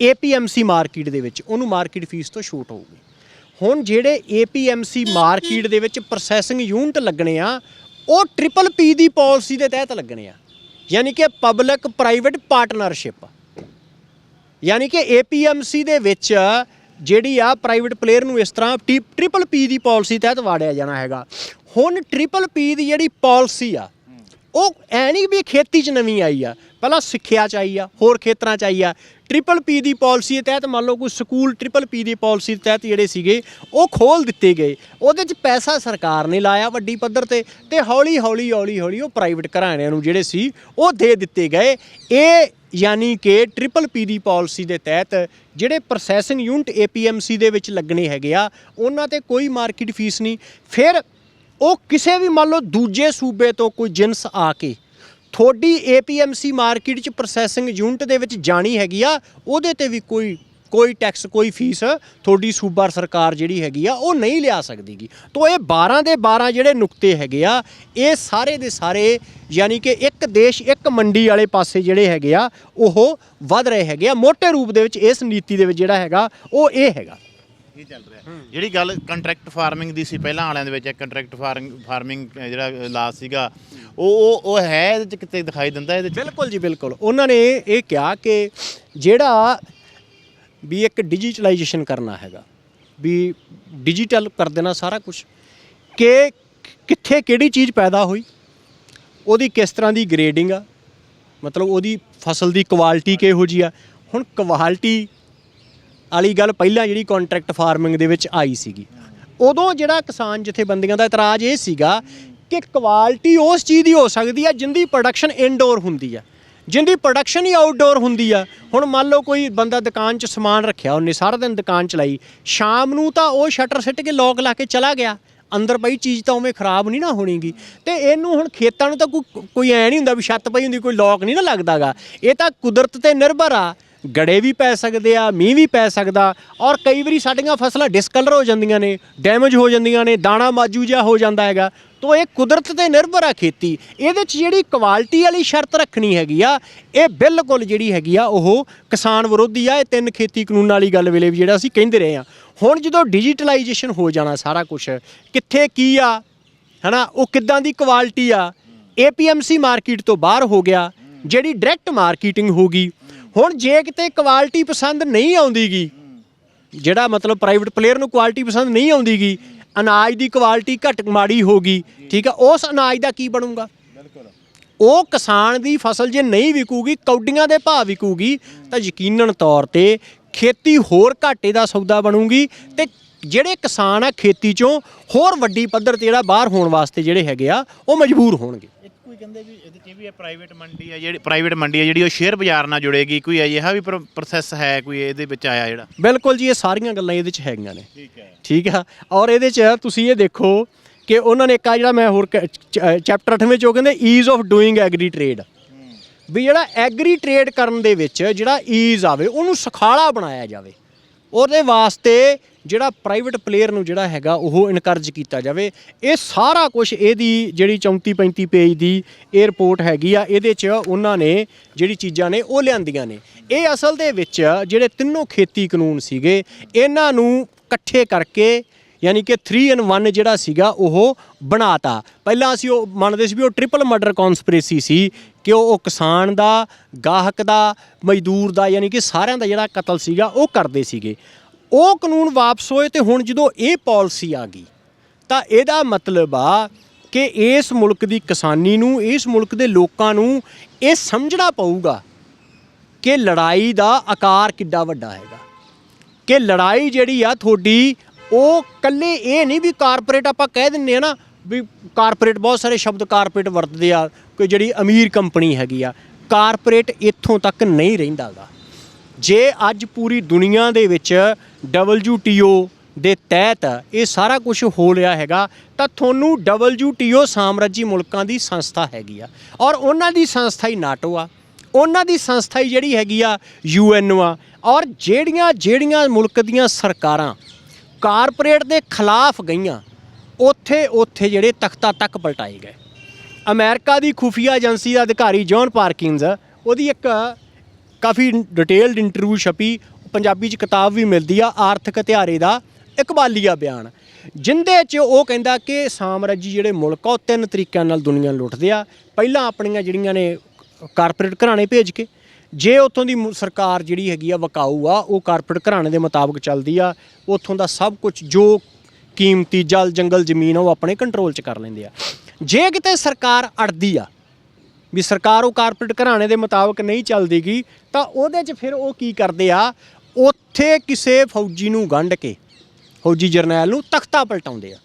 ਏਪੀਐਮਸੀ ਮਾਰਕੀਟ ਦੇ ਵਿੱਚ, ਉਹਨੂੰ ਮਾਰਕੀਟ ਫੀਸ ਤੋਂ ਛੂਟ ਹੋਊਗੀ। ਹੁਣ ਜਿਹੜੇ ਏਪੀਐਮਸੀ ਮਾਰਕੀਟ ਦੇ ਵਿੱਚ ਪ੍ਰੋਸੈਸਿੰਗ ਯੂਨਿਟ ਲੱਗਣੇ ਆ, ਉਹ ਟ੍ਰਿਪਲ ਪੀ ਦੀ ਪਾਲਿਸੀ ਦੇ ਤਹਿਤ ਲੱਗਣੇ ਆ। ਯਾਨੀ ਕਿ ਪਬਲਿਕ ਪ੍ਰਾਈਵੇਟ ਪਾਰਟਨਰਸ਼ਿਪ ਯਾਨੀ ਕਿ ਏਪੀਐਮਸੀ ਦੇ ਵਿੱਚ ਜਿਹੜੀ ਆ ਪ੍ਰਾਈਵੇਟ ਪਲੇਅਰ ਨੂੰ ਇਸ ਤਰ੍ਹਾਂ ਟ੍ਰਿਪਲ ਪੀ ਦੀ ਪਾਲਿਸੀ ਤਹਿਤ ਵਾੜਿਆ ਜਾਣਾ ਹੈਗਾ। ਹੁਣ ਟ੍ਰਿਪਲ ਪੀ ਦੀ ਜਿਹੜੀ ਪਾਲਿਸੀ ਆ ਉਹ ਐ ਨਹੀਂ ਵੀ ਖੇਤੀ 'ਚ ਨਵੀਂ ਆਈ ਆ। ਪਹਿਲਾਂ ਸਿੱਖਿਆ 'ਚ ਆਈ ਆ, ਹੋਰ ਖੇਤਰਾਂ 'ਚ ਆਈ ਆ। ਟ੍ਰਿਪਲ ਪੀ ਦੀ ਪਾਲਿਸੀ ਦੇ ਤਹਿਤ ਮੰਨ ਲਓ ਕੋਈ ਸਕੂਲ ਟ੍ਰਿਪਲ ਪੀ ਦੀ ਪਾਲਿਸੀ ਦੇ ਤਹਿਤ ਜਿਹੜੇ ਸੀਗੇ, ਉਹ ਖੋਲ ਦਿੱਤੇ ਗਏ। ਉਹਦੇ 'ਚ ਪੈਸਾ ਸਰਕਾਰ ਨੇ ਲਾਇਆ ਵੱਡੀ ਪੱਧਰ ਤੇ ਤੇ ਹੌਲੀ ਹੌਲੀ ਹੌਲੀ ਹੌਲੀ ਉਹ ਪ੍ਰਾਈਵੇਟ ਘਰਾਣਿਆਂ ਨੂੰ ਜਿਹੜੇ ਸੀ, ਉਹ ਦੇ ਦਿੱਤੇ ਗਏ। ਇਹ ਯਾਨੀ ਕਿ ਟ੍ਰਿਪਲ ਪੀ ਦੀ ਪਾਲਿਸੀ ਦੇ ਤਹਿਤ ਜਿਹੜੇ ਪ੍ਰੋਸੈਸਿੰਗ ਯੂਨਿਟ ਏਪੀਐਮਸੀ ਦੇ ਵਿੱਚ ਲੱਗਣੇ ਹੈਗੇ ਆ, ਉਹਨਾਂ ਤੇ ਕੋਈ ਮਾਰਕੀਟ ਫੀਸ ਨਹੀਂ। ਫਿਰ ਉਹ ਕਿਸੇ ਵੀ ਮੰਨ ਲਓ ਦੂਜੇ ਸੂਬੇ ਤੋਂ ਕੋਈ ਜਿੰਸ ਆ ਕੇ ਤੁਹਾਡੀ ਏਪੀਐਮਸੀ ਮਾਰਕੀਟ 'ਚ ਪ੍ਰੋਸੈਸਿੰਗ ਯੂਨਿਟ ਦੇ ਵਿੱਚ ਜਾਣੀ ਹੈਗੀ ਆ, ਉਹਦੇ ਤੇ ਵੀ ਕੋਈ ਕੋਈ ਟੈਕਸ ਕੋਈ ਫੀਸ ਤੁਹਾਡੀ ਸੂਬਾ ਸਰਕਾਰ ਜਿਹੜੀ ਹੈਗੀ ਆ, ਉਹ ਨਹੀਂ ਲਿਆ ਸਕਦੀਗੀ। ਤੋਂ ਇਹ 12 ਦੇ 12 ਜਿਹੜੇ ਨੁਕਤੇ ਹੈਗੇ ਆ, ਇਹ ਸਾਰੇ ਦੇ ਸਾਰੇ ਯਾਨੀ ਕਿ ਇੱਕ ਦੇਸ਼, ਇੱਕ ਮੰਡੀ ਵਾਲੇ ਪਾਸੇ ਜਿਹੜੇ ਹੈਗੇ ਆ, ਉਹ ਵੱਧ ਰਹੇ ਹੈਗੇ ਆ। ਮੋٹے ਰੂਪ ਦੇ ਵਿੱਚ ਇਸ ਨੀਤੀ ਦੇ ਵਿੱਚ ਜਿਹੜਾ ਹੈਗਾ, ਉਹ ਇਹ ਹੈਗਾ। ਇਹ ਚੱਲ ਰਿਹਾ। ਜਿਹੜੀ ਗੱਲ ਕੰਟਰੈਕਟ ਫਾਰਮਿੰਗ ਦੀ ਸੀ ਪਹਿਲਾਂ ਵਾਲਿਆਂ ਦੇ ਵਿੱਚ ਕੰਟਰੈਕਟ ਫਾਰਮਿੰਗ ਜਿਹੜਾ ਲਾ ਸੀਗਾ ਉਹ ਉਹ ਉਹ ਹੈ ਇਹਦੇ ਚ ਕਿਤੇ ਦਿਖਾਈ ਦਿੰਦਾ ਇਹਦੇ ਚ? ਬਿਲਕੁਲ ਜੀ ਬਿਲਕੁਲ। ਉਹਨਾਂ ਨੇ ਇਹ ਕਿਹਾ ਕਿ ਜਿਹੜਾ ਵੀ ਇੱਕ ਡਿਜੀਟਲਾਈਜੇਸ਼ਨ ਕਰਨਾ ਹੈਗਾ ਵੀ ਡਿਜੀਟਲ ਕਰ ਦੇਣਾ ਸਾਰਾ ਕੁਝ ਕਿ ਕਿੱਥੇ ਕਿਹੜੀ ਚੀਜ਼ ਪੈਦਾ ਹੋਈ ਉਹਦੀ ਕਿਸ ਤਰ੍ਹਾਂ ਦੀ ਗ੍ਰੇਡਿੰਗ ਆ ਮਤਲਬ ਉਹਦੀ ਫਸਲ ਦੀ ਕੁਆਲਿਟੀ ਕਿਹੋ ਜੀ ਆ। ਹੁਣ ਕੁਆਲਿਟੀ ਵਾਲੀ ਗੱਲ ਪਹਿਲਾਂ ਜਿਹੜੀ ਕੰਟਰੈਕਟ ਫਾਰਮਿੰਗ ਦੇ ਵਿੱਚ ਆਈ ਸੀਗੀ। ਉਦੋਂ ਜਿਹੜਾ ਕਿਸਾਨ ਜਥੇਬੰਦੀਆਂ ਦਾ ਇਤਰਾਜ਼ ਇਹ ਸੀਗਾ ਕਿ ਕੁਆਲਿਟੀ ਉਸ ਚੀਜ਼ ਦੀ ਹੋ ਸਕਦੀ ਆ ਜਿੰਦੀ ਪ੍ਰੋਡਕਸ਼ਨ ਇਨਡੋਰ ਹੁੰਦੀ ਆ। ਜਿੰਦੀ ਪ੍ਰੋਡਕਸ਼ਨ ਹੀ ਆਊਟਡੋਰ ਹੁੰਦੀ ਆ। ਹੁਣ ਮੰਨ ਲਓ ਕੋਈ ਬੰਦਾ ਦੁਕਾਨ 'ਚ ਸਮਾਨ ਰੱਖਿਆ, ਉਹਨੇ ਸਾਰਾ ਦਿਨ ਦੁਕਾਨ ਚਲਾਈ, ਸ਼ਾਮ ਨੂੰ ਤਾਂ ਉਹ ਸ਼ਟਰ ਸਿੱਟ ਕੇ ਲੋਕ ਲਾ ਕੇ ਚਲਾ ਗਿਆ। ਅੰਦਰ ਪਈ ਚੀਜ਼ ਤਾਂ ਉਵੇਂ ਖਰਾਬ ਨਹੀਂ ਨਾ ਹੋਣੀਗੀ। ਤੇ ਇਹਨੂੰ ਹੁਣ ਖੇਤਾਂ ਨੂੰ ਤਾਂ ਕੋਈ ਕੋਈ ਐ ਨਹੀਂ ਹੁੰਦਾ ਵੀ ਛੱਤ ਪਈ ਹੁੰਦੀ, ਕੋਈ ਲੋਕ ਨਹੀਂ ਨਾ ਲੱਗਦਾਗਾ ਇਹ ਤਾਂ ਕੁਦਰਤ ਤੇ ਨਿਰਭਰ ਆ। ਗੜੇ ਵੀ ਪੈ ਸਕਦੇ ਆ, ਮੀਂਹ ਵੀ ਪੈ ਸਕਦਾ ਔਰ ਕਈ ਵਾਰੀ ਸਾਡੀਆਂ ਫਸਲਾਂ ਡਿਸਕਲਰ ਹੋ ਜਾਂਦੀਆਂ ਨੇ ਡੈਮੇਜ ਹੋ ਜਾਂਦੀਆਂ ਨੇ, ਦਾਣਾ ਮਾਜੂ ਜਿਹਾ ਹੋ ਜਾਂਦਾ ਹੈਗਾ। ਤੋ ਇਹ ਕੁਦਰਤ ਤੇ ਨਿਰਭਰ ਆ ਖੇਤੀ। ਇਹਦੇ 'ਚ ਜਿਹੜੀ ਕੁਆਲਿਟੀ ਵਾਲੀ ਸ਼ਰਤ ਰੱਖਣੀ ਹੈਗੀ ਆ, ਇਹ ਬਿਲਕੁਲ ਜਿਹੜੀ ਹੈਗੀ ਆ ਉਹ ਕਿਸਾਨ ਵਿਰੋਧੀ ਆ, ਇਹ ਤਿੰਨ ਖੇਤੀ ਕਾਨੂੰਨਾਂ ਵਾਲੀ ਗੱਲ ਵੇਲੇ ਵੀ ਜਿਹੜਾ ਅਸੀਂ ਕਹਿੰਦੇ ਰਹੇ ਆ। ਹੁਣ ਜਦੋਂ ਡਿਜੀਟਲਾਈਜੇਸ਼ਨ ਹੋ ਜਾਣਾ ਸਾਰਾ ਕੁਝ ਕਿੱਥੇ ਕੀ ਆ? ਹਨਾ, ਉਹ ਕਿੱਦਾਂ ਦੀ ਕੁਆਲਿਟੀ ਆ? ਏਪੀਐਮਸੀ ਮਾਰਕੀਟ ਤੋਂ ਬਾਹਰ ਹੋ ਗਿਆ, ਜਿਹੜੀ ਡਾਇਰੈਕਟ ਮਾਰਕੀਟਿੰਗ ਹੋਗੀ ਹੁਣ ਜੇ ਕਿਤੇ ਕੁਆਲਿਟੀ ਪਸੰਦ ਨਹੀਂ ਆਉਂਦੀਗੀ ਜਿਹੜਾ ਮਤਲਬ ਪ੍ਰਾਈਵੇਟ ਪਲੇਅਰ ਨੂੰ ਕੁਆਲਿਟੀ ਪਸੰਦ ਨਹੀਂ ਆਉਂਦੀਗੀ ਅਨਾਜ ਦੀ ਕੁਆਲਿਟੀ ਘੱਟ ਮਾੜੀ ਹੋਗੀ ਠੀਕ ਆ ਉਸ ਅਨਾਜ ਦਾ ਕੀ ਬਣੂਗਾ? ਉਹ ਕਿਸਾਨ ਦੀ ਫਸਲ ਜੇ ਨਹੀਂ ਵਿਕੂਗੀ ਕੌਡੀਆਂ ਦੇ ਭਾਅ ਵਿਕੂਗੀ ਤਾਂ ਯਕੀਨਨ ਤੌਰ ਤੇ ਖੇਤੀ ਹੋਰ ਘਾਟੇ ਦਾ ਸੌਦਾ ਬਣੂਗੀ ਤੇ ਜਿਹੜੇ ਕਿਸਾਨ ਆ ਖੇਤੀ ਚੋਂ ਹੋਰ ਵੱਡੀ ਪੱਧਰ ਤੇ ਜਿਹੜਾ ਬਾਹਰ ਹੋਣ ਵਾਸਤੇ ਜਿਹੜੇ ਹੈਗੇ ਆ ਉਹ ਮਜਬੂਰ ਹੋਣਗੇ। ਕਹਿੰਦੇ ਵੀ ਇਹਦੇ ਚ ਵੀ ਪ੍ਰਾਈਵੇਟ ਮੰਡੀ ਆ ਜਿਹੜੀ ਪ੍ਰਾਈਵੇਟ ਮੰਡੀ ਆ ਜਿਹੜੀ ਉਹ ਸ਼ੇਅਰ ਬਾਜ਼ਾਰ ਨਾਲ ਜੁੜੇਗੀ ਕੋਈ ਅਜਿਹਾ ਵੀ ਪ੍ਰੋਸੈਸ ਹੈ ਕੋਈ ਇਹਦੇ ਵਿੱਚ ਆਇਆ ਜਿਹੜਾ? ਬਿਲਕੁਲ ਜੀ ਇਹ ਸਾਰੀਆਂ ਗੱਲਾਂ ਇਹਦੇ 'ਚ ਹੈਗੀਆਂ ਨੇ। ਠੀਕ ਹੈ। ਠੀਕ ਆ? ਔਰ ਇਹਦੇ 'ਚ ਤੁਸੀਂ ਇਹ ਦੇਖੋ ਕਿ ਉਹਨਾਂ ਨੇ ਇੱਕ ਆ ਜਿਹੜਾ ਮੈਂ ਹੋਰ ਚੈਪਟਰ 8ਵੇਂ ਚ ਉਹ ਕਹਿੰਦੇ ease of doing agri trade ਵੀ ਜਿਹੜਾ ਐਗਰੀ ਟ੍ਰੇਡ ਕਰਨ ਦੇ ਵਿੱਚ ਜਿਹੜਾ ਈਜ਼ ਆਵੇ ਉਹਨੂੰ ਸਖਾਲਾ ਬਣਾਇਆ ਜਾਵੇ। ਉਹਦੇ ਵਾਸਤੇ ਜਿਹੜਾ ਪ੍ਰਾਈਵੇਟ ਪਲੇਅਰ ਨੂੰ ਜਿਹੜਾ ਹੈਗਾ ਉਹ ਇਨਕਰਜ ਕੀਤਾ ਜਾਵੇ। ਇਹ ਸਾਰਾ ਕੁਝ ਇਹਦੀ ਜਿਹੜੀ 34 35 ਪੇਜ ਦੀ ਇਹ ਹੈਗੀ ਆ, ਇਹਦੇ 'ਚ ਉਹਨਾਂ ਨੇ ਜਿਹੜੀ ਚੀਜ਼ਾਂ ਨੇ ਉਹ ਲਿਆਂਦੀਆਂ ਨੇ। ਇਹ ਅਸਲ ਦੇ ਵਿੱਚ ਜਿਹੜੇ ਤਿੰਨੋਂ ਖੇਤੀ ਕਾਨੂੰਨ ਸੀਗੇ, ਇਹਨਾਂ ਨੂੰ ਇਕੱਠੇ ਕਰਕੇ ਯਾਨੀ ਕਿ 3 ਇਨ 1 ਜਿਹੜਾ ਸੀਗਾ ਉਹ ਬਣਾਤਾ। ਪਹਿਲਾਂ ਅਸੀਂ ਉਹ ਮੰਨਦੇ ਸੀ ਵੀ ਉਹ ਟ੍ਰਿਪਲ ਮਰਡਰ ਕਨਸਪੀਰੇਸੀ ਸੀ ਕਿ ਉਹ ਉਹ ਕਿਸਾਨ ਦਾ, ਗਾਹਕ ਦਾ, ਮਜ਼ਦੂਰ ਦਾ ਯਾਨੀ ਕਿ ਸਾਰਿਆਂ ਦਾ ਜਿਹੜਾ ਕਤਲ ਸੀਗਾ ਉਹ ਕਰਦੇ ਸੀਗੇ। ਉਹ ਕਾਨੂੰਨ ਵਾਪਸ ਹੋਏ ਤੇ ਹੁਣ ਜਦੋਂ ਇਹ ਪਾਲਿਸੀ ਆ ਗਈ, ਤਾਂ ਇਹਦਾ ਮਤਲਬ ਆ ਕਿ ਇਸ ਮੁਲਕ ਦੀ ਕਿਸਾਨੀ ਨੂੰ, ਇਸ ਮੁਲਕ ਦੇ ਲੋਕਾਂ ਨੂੰ ਇਹ ਸਮਝਣਾ ਪਊਗਾ ਕਿ ਲੜਾਈ ਦਾ ਆਕਾਰ ਕਿੱਡਾ ਵੱਡਾ ਹੈਗਾ। ਕਿ ਲੜਾਈ ਜਿਹੜੀ ਆ ਤੁਹਾਡੀ, ਉਹ ਕੱਲੇ ਇਹ ਨਹੀਂ ਵੀ ਕਾਰਪੋਰੇਟ ਆਪਾਂ ਕਹਿ ਦਿੰਨੇ ਆ ਨਾ ਵੀ ਕਾਰਪੋਰੇਟ ਬਹੁਤ ਸਾਰੇ ਸ਼ਬਦ ਕਾਰਪੋਰੇਟ ਵਰਤਦੇ ਆ ਕੋਈ ਜਿਹੜੀ ਅਮੀਰ ਕੰਪਨੀ ਹੈਗੀ ਆ, ਕਾਰਪੋਰੇਟ ਇੱਥੋਂ ਤੱਕ ਨਹੀਂ ਰਹਿੰਦਾਗਾ। ਜੇ ਅੱਜ ਪੂਰੀ ਦੁਨੀਆ ਦੇ ਵਿੱਚ WTO ਦੇ ਤਹਿਤ ਇਹ ਸਾਰਾ ਕੁਝ ਹੋ ਰਿਹਾ ਹੈਗਾ, ਤਾਂ ਤੁਹਾਨੂੰ WTO ਸਾਮਰਾਜੀ ਮੁਲਕਾਂ ਦੀ ਸੰਸਥਾ ਹੈਗੀ ਆ। ਔਰ ਉਹਨਾਂ ਦੀ ਸੰਸਥਾ ਹੀ ਨਾਟੋ ਆ। ਉਹਨਾਂ ਦੀ ਸੰਸਥਾ ਹੀ ਜਿਹੜੀ ਹੈਗੀ ਆ UN ਆ। ਔਰ ਜਿਹੜੀਆਂ ਜਿਹੜੀਆਂ ਮੁਲਕ ਦੀਆਂ ਸਰਕਾਰਾਂ ਕਾਰਪੋਰੇਟ ਦੇ ਖਿਲਾਫ ਗਈਆਂ, ਉੱਥੇ ਉੱਥੇ ਜਿਹੜੇ ਤਖਤਾ ਤੱਕ ਪਲਟਾਏ ਗਏ। ਅਮਰੀਕਾ ਦੀ ਖੁਫੀਆ ਏਜੰਸੀ ਦਾ ਅਧਿਕਾਰੀ ਜੌਨ ਪਾਰਕਿੰਸ, ਉਹਦੀ ਇੱਕ ਕਾਫੀ ਡਿਟੇਲਡ ਇੰਟਰਵਿਊ ਛਪੀ, ਪੰਜਾਬੀ ਚ ਕਿਤਾਬ ਵੀ ਮਿਲਦੀ ਆ, ਆਰਥਿਕ ਹਥਿਆਰੇ ਦਾ ਇਕਬਾਲੀਆ ਬਿਆਨ। ਜਿੰਦੇ ਚ ਉਹ ਕਹਿੰਦਾ ਕਿ ਸਾਮਰਾਜੀ ਜਿਹੜੇ ਮੁਲਕ ਆ, ਉਹ ਤਿੰਨ ਤਰੀਕਿਆਂ ਨਾਲ ਦੁਨੀਆ ਲੁੱਟਦੇ ਆ। ਪਹਿਲਾਂ ਆਪਣੀਆਂ ਜਿਹੜੀਆਂ ਨੇ ਕਾਰਪੋਰੇਟ ਘਰਾਣੇ ਭੇਜ ਕੇ, ਜੇ ਉੱਥੋਂ ਦੀ ਮੁ- ਸਰਕਾਰ ਜਿਹੜੀ ਹੈਗੀ ਆ, ਵਕਾਊ ਆ, ਉਹ ਕਾਰਪੋਰੇਟ ਘਰਾਣੇ ਦੇ ਮੁਤਾਬਕ ਚੱਲਦੀ ਆ, ਉੱਥੋਂ ਦਾ ਸਭ ਕੁਝ ਜੋ ਕੀਮਤੀ ਜਲ, ਜੰਗਲ, ਜ਼ਮੀਨ ਆ, ਉਹ ਆਪਣੇ ਕੰਟਰੋਲ 'ਚ ਕਰ ਲੈਂਦੇ ਆ। ਜੇ ਕਿਤੇ ਸਰਕਾਰ ਅੜਦੀ ਆ ਵੀ ਸਰਕਾਰ ਉਹ ਕਾਰਪੋਰੇਟ ਘਰਾਣੇ ਦੇ ਮੁਤਾਬਕ ਨਹੀਂ ਚੱਲਦੀਗੀ, ਤਾਂ ਉਹਦੇ 'ਚ ਫਿਰ ਉਹ ਕੀ ਕਰਦੇ ਆ? ਉੱਥੇ ਕਿਸੇ ਫੌਜੀ ਨੂੰ ਗੰਢ ਕੇ, ਫੌਜੀ ਜਰਨੈਲ ਨੂੰ ਤਖਤਾ ਪਲਟਾਉਂਦੇ ਆ।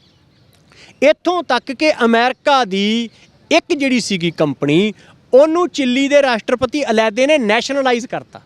ਇੱਥੋਂ ਤੱਕ ਕਿ ਅਮਰੀਕਾ ਦੀ ਇੱਕ ਜਿਹੜੀ ਸੀਗੀ ਕੰਪਨੀ, ਉਹਨੂੰ ਚਿੱਲੀ ਦੇ ਰਾਸ਼ਟਰਪਤੀ ਅਲੈਦੇ ਨੇ ਨੈਸ਼ਨਲਾਈਜ਼ ਕਰਤਾ।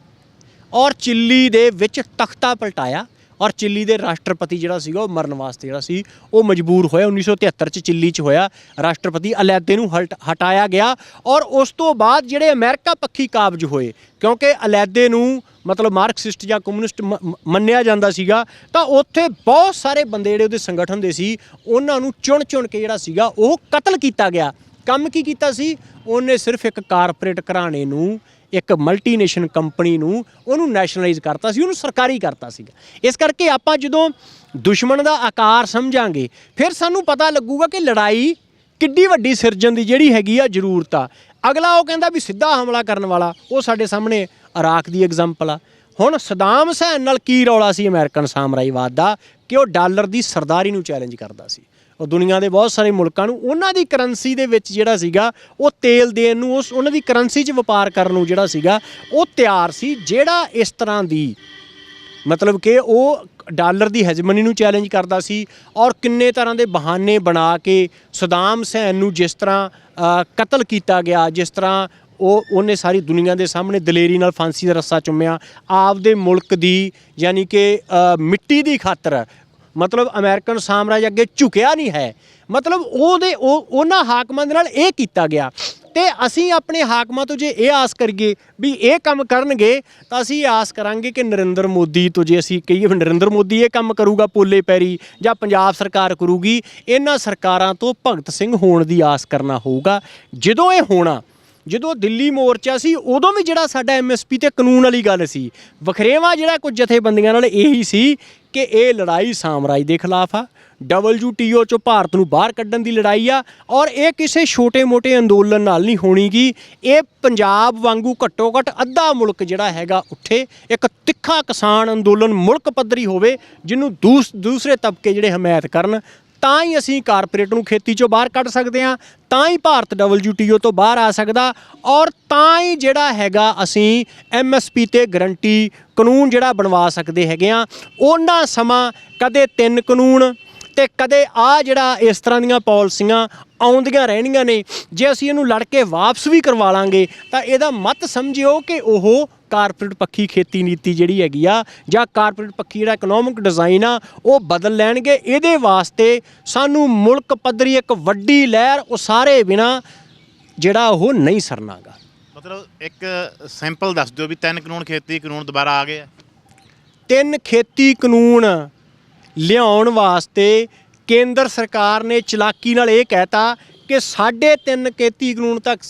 ਔਰ ਚਿੱਲੀ ਦੇ ਵਿੱਚ ਤਖਤਾ ਪਲਟਾਇਆ। ਔਰ ਚਿੱਲੀ ਦੇ ਰਾਸ਼ਟਰਪਤੀ ਜਿਹੜਾ ਸੀਗਾ, ਉਹ ਮਰਨ ਵਾਸਤੇ ਜਿਹੜਾ ਸੀ, ਉਹ ਮਜਬੂਰ ਹੋਇਆ। 1973 ਚ ਚਿੱਲੀ ਚ ਹੋਇਆ ਰਾਸ਼ਟਰਪਤੀ ਅਲੈਦੇ ਨੂੰ ਹਟ- ਹਟਾਇਆ ਗਿਆ ਔਰ ਉਸ ਤੋਂ ਬਾਅਦ ਜਿਹੜੇ ਅਮਰੀਕਾ ਪੱਖੀ ਕਾਬਜ ਹੋਏ, ਕਿਉਂਕਿ ਅਲੈਦੇ ਨੂੰ ਮਤਲਬ ਮਾਰਕਸਿਸਟ ਜਾਂ ਕਮਿਊਨਿਸਟ ਮ- ਮੰਨਿਆ ਜਾਂਦਾ ਸੀਗਾ, ਤਾਂ ਉੱਥੇ ਬਹੁਤ ਸਾਰੇ ਬੰਦੇ ਜਿਹੜੇ ਉਹਦੇ ਸੰਗਠਨ ਦੇ ਸੀ, ਉਹਨਾਂ ਨੂੰ ਚੁਣ ਚੁਣ ਕੇ ਜਿਹੜਾ ਸੀਗਾ, ਉਹ ਕਤਲ ਕੀਤਾ ਗਿਆ। ਕੰਮ ਕੀ ਕੀਤਾ ਸੀ? ਉਹਨੇ ਸਿਰਫ ਇੱਕ ਕਾਰਪੋਰੇਟ ਘਰਾਣੇ ਨੂੰ ਇੱਕ ਮਲਟੀਨੇਸ਼ਨ ਕੰਪਨੀ ਨੂੰ ਉਹਨੂੰ ਨੈਸ਼ਨਲਾਈਜ਼ ਕਰਤਾ ਸੀ, ਉਹਨੂੰ ਸਰਕਾਰੀ ਕਰਤਾ ਸੀਗਾ। ਇਸ ਕਰਕੇ ਆਪਾਂ ਜਦੋਂ ਦੁਸ਼ਮਣ ਦਾ ਆਕਾਰ ਸਮਝਾਂਗੇ, ਫਿਰ ਸਾਨੂੰ ਪਤਾ ਲੱਗੂਗਾ ਕਿ ਲੜਾਈ ਕਿੱਡੀ ਵੱਡੀ ਸਿਰਜਣ ਦੀ ਜਿਹੜੀ ਹੈਗੀ ਆ ਜ਼ਰੂਰਤ ਆ। ਅਗਲਾ ਉਹ ਕਹਿੰਦਾ ਵੀ ਸਿੱਧਾ ਹਮਲਾ ਕਰਨ ਵਾਲਾ, ਉਹ ਸਾਡੇ ਸਾਹਮਣੇ ਇਰਾਕ ਦੀ ਐਗਜ਼ਾਮਪਲ ਆ। ਹੁਣ ਸਦਾਮ ਹੁਸੈਨ ਨਾਲ ਕੀ ਰੌਲਾ ਸੀ ਅਮਰੀਕਨ ਸਾਮਰਾਜਵਾਦ ਦਾ, ਕਿ ਉਹ ਡਾਲਰ ਦੀ ਸਰਦਾਰੀ ਨੂੰ ਚੈਲੰਜ ਕਰਦਾ ਸੀ। ਦੁਨੀਆ ਦੇ ਬਹੁਤ ਸਾਰੇ ਮੁਲਕਾਂ ਨੂੰ ਉਹਨਾਂ ਦੀ ਕਰੰਸੀ ਦੇ ਵਿੱਚ ਜਿਹੜਾ ਸੀਗਾ, ਉਹ ਤੇਲ ਦੇਣ ਨੂੰ, ਉਸ ਉਹਨਾਂ ਦੀ ਕਰੰਸੀ 'ਚ ਵਪਾਰ ਕਰਨ ਨੂੰ ਜਿਹੜਾ ਸੀਗਾ, ਉਹ ਤਿਆਰ ਸੀ, ਜਿਹੜਾ ਇਸ ਤਰ੍ਹਾਂ ਦੀ ਮਤਲਬ ਕਿ ਉਹ ਡਾਲਰ ਦੀ ਹਜ਼ਮਨੀ ਨੂੰ ਚੈਲੰਜ ਕਰਦਾ ਸੀ ਔਰ ਕਿੰਨੇ ਤਰ੍ਹਾਂ ਦੇ ਬਹਾਨੇ ਬਣਾ ਕੇ ਸਦਾਮ ਹੁਸੈਨ ਨੂੰ ਜਿਸ ਤਰ੍ਹਾਂ ਕਤਲ ਕੀਤਾ ਗਿਆ, ਜਿਸ ਤਰ੍ਹਾਂ ਉਹ, ਉਹਨੇ ਸਾਰੀ ਦੁਨੀਆ ਦੇ ਸਾਹਮਣੇ ਦਲੇਰੀ ਨਾਲ ਫਾਂਸੀ ਦਾ ਰੱਸਾ ਚੁੰਮਿਆ, ਆਪਦੇ ਮੁਲਕ ਦੀ ਯਾਨੀ ਕਿ ਮਿੱਟੀ ਦੀ ਖਾਤਰ ਮਤਲਬ ਅਮਰੀਕਨ ਸਾਮਰਾਜ ਅੱਗੇ ਝੁਕਿਆ ਨਹੀਂ ਹੈ। ਮਤਲਬ ਉਹਦੇ ਉਹ ਉਹਨਾਂ ਹਾਕਮਾਂ ਦੇ ਨਾਲ ਇਹ ਕੀਤਾ ਗਿਆ। ਤੇ ਅਸੀਂ ਆਪਣੇ ਹਾਕਮਾਂ ਤੋਂ ਜੇ ਇਹ ਆਸ ਕਰੀਏ ਵੀ ਇਹ ਕੰਮ ਕਰਨਗੇ, ਤਾਂ ਅਸੀਂ ਇਹ ਆਸ ਕਰਾਂਗੇ ਕਿ ਨਰਿੰਦਰ ਮੋਦੀ ਤੋਂ ਜੇ ਅਸੀਂ ਕਹੀਏ ਵੀ ਨਰਿੰਦਰ ਮੋਦੀ ਇਹ ਕੰਮ ਕਰੂਗਾ ਪੋਲੇ ਪੈਰੀ ਜਾਂ ਪੰਜਾਬ ਸਰਕਾਰ ਕਰੂਗੀ, ਇਹਨਾਂ ਸਰਕਾਰਾਂ ਤੋਂ ਭਗਤ ਸਿੰਘ ਹੋਣ ਦੀ ਆਸ ਕਰਨਾ ਹੋਊਗਾ। ਜਦੋਂ ਇਹ ਹੋਣਾ ਜਦੋਂ ਦਿੱਲੀ ਮੋਰਚਾ ਸੀ, ਉਦੋਂ ਵੀ ਜਿਹੜਾ ਸਾਡਾ ਐਮਐਸਪੀ ਤੇ ਕਾਨੂੰਨ ਵਾਲੀ ਗੱਲ ਸੀ, ਵਖਰੇਵਾ ਜਿਹੜਾ ਕੁਝ ਜਥੇਬੰਦੀਆਂ ਨਾਲ ਇਹੀ ਸੀ ਕਿ ਇਹ ਲੜਾਈ ਸਾਮਰਾਜ ਦੇ ਖਿਲਾਫ ਆ WTO ਚੋਂ ਭਾਰਤ ਨੂੰ ਬਾਹਰ ਕੱਢਣ ਦੀ ਲੜਾਈ ਆ, ਔਰ ਇਹ ਕਿਸੇ ਛੋਟੇ-ਮੋਟੇ ਅੰਦੋਲਨ ਨਾਲ ਨਹੀਂ ਹੋਣੀਗੀ, ਇਹ ਪੰਜਾਬ ਵਾਂਗੂ ਘੱਟੋ-ਘੱਟ ਅੱਧਾ ਮੁਲਕ ਜਿਹੜਾ ਹੈਗਾ ਉੱਠੇ ਇੱਕ ਤਿੱਖਾ ਕਿਸਾਨ ਅੰਦੋਲਨ ਮੁਲਕ ਪੱਧਰੀ ਹੋਵੇ, ਜਿਹਨੂੰ ਦੂਸ, ਦੂਸਰੇ ਤਬਕੇ ਜਿਹੜੇ ਹਮਾਇਤ ਕਰਨ ਤਾਂ ਹੀ ਅਸੀਂ ਕਾਰਪੋਰੇਟ ਨੂੰ ਖੇਤੀ ਚੋਂ ਬਾਹਰ ਕੱਢ ਸਕਦੇ ਹਾਂ, ਤਾਂ ਹੀ ਭਾਰਤ WTO ਤੋਂ ਬਾਹਰ ਆ ਸਕਦਾ ਔਰ ਤਾਂ ਹੀ ਜਿਹੜਾ ਹੈਗਾ ਅਸੀਂ MSP ਤੇ ਗਰੰਟੀ ਕਾਨੂੰਨ ਜਿਹੜਾ ਬਣਵਾ ਸਕਦੇ ਹੈਗੇ ਆ ਉਹਨਾਂ ਸਮਾਂ ਕਦੇ ਤਿੰਨ ਕਾਨੂੰਨ ਤੇ ਕਦੇ ਆ ਜਿਹੜਾ ਇਸ ਤਰ੍ਹਾਂ ਦੀਆਂ ਪਾਲਿਸੀਆਂ ਆਉਂਦੀਆਂ ਰਹਿਣੀਆਂ ਨੇ, ਜੇ ਅਸੀਂ ਇਹਨੂੰ ਲੜ ਕੇ ਵਾਪਸ ਵੀ ਕਰਵਾ ਲਾਂਗੇ ਤਾਂ ਇਹਦਾ ਮਤ ਸਮਝਿਓ ਕਿ ਉਹ ਕਾਰਪੋਰੇਟ ਪੱਖੀ ਖੇਤੀ ਨੀਤੀ ਜਿਹੜੀ ਹੈਗੀ ਆ ਜਾਂ ਕਾਰਪੋਰੇਟ ਪੱਖੀ ਜਿਹੜਾ ਇਕਨੋਮਿਕ ਡਿਜ਼ਾਈਨ ਆ ਉਹ ਬਦਲ ਲੈਣਗੇ। ਇਹਦੇ ਵਾਸਤੇ ਸਾਨੂੰ ਮੁਲਕ ਪੱਧਰੀ ਇੱਕ ਵੱਡੀ ਲਹਿਰ ਉਸਾਰੇ ਬਿਨਾ ਜਿਹੜਾ ਉਹ ਨਹੀਂ ਸਰਨਾਗਾ। ਮਤਲਬ ਇੱਕ ਸਿੰਪਲ ਦੱਸ ਦਿਓ ਵੀ ਤਿੰਨ ਕਾਨੂੰਨ ਖੇਤੀ ਕਾਨੂੰਨ ਦੁਬਾਰਾ ਆ ਗਏ ਆ। ਤਿੰਨ ਖੇਤੀ ਕਾਨੂੰਨ ਲਿਆਉਣ ਵਾਸਤੇ ਕੇਂਦਰ ਸਰਕਾਰ ਨੇ ਚਲਾਕੀ ਨਾਲ ਇਹ ਕਹਿਤਾ ਕਿ ਸਾਢੇ ਤਿੰਨ ਖੇਤੀ ਕਾਨੂੰਨ ਤੱਕ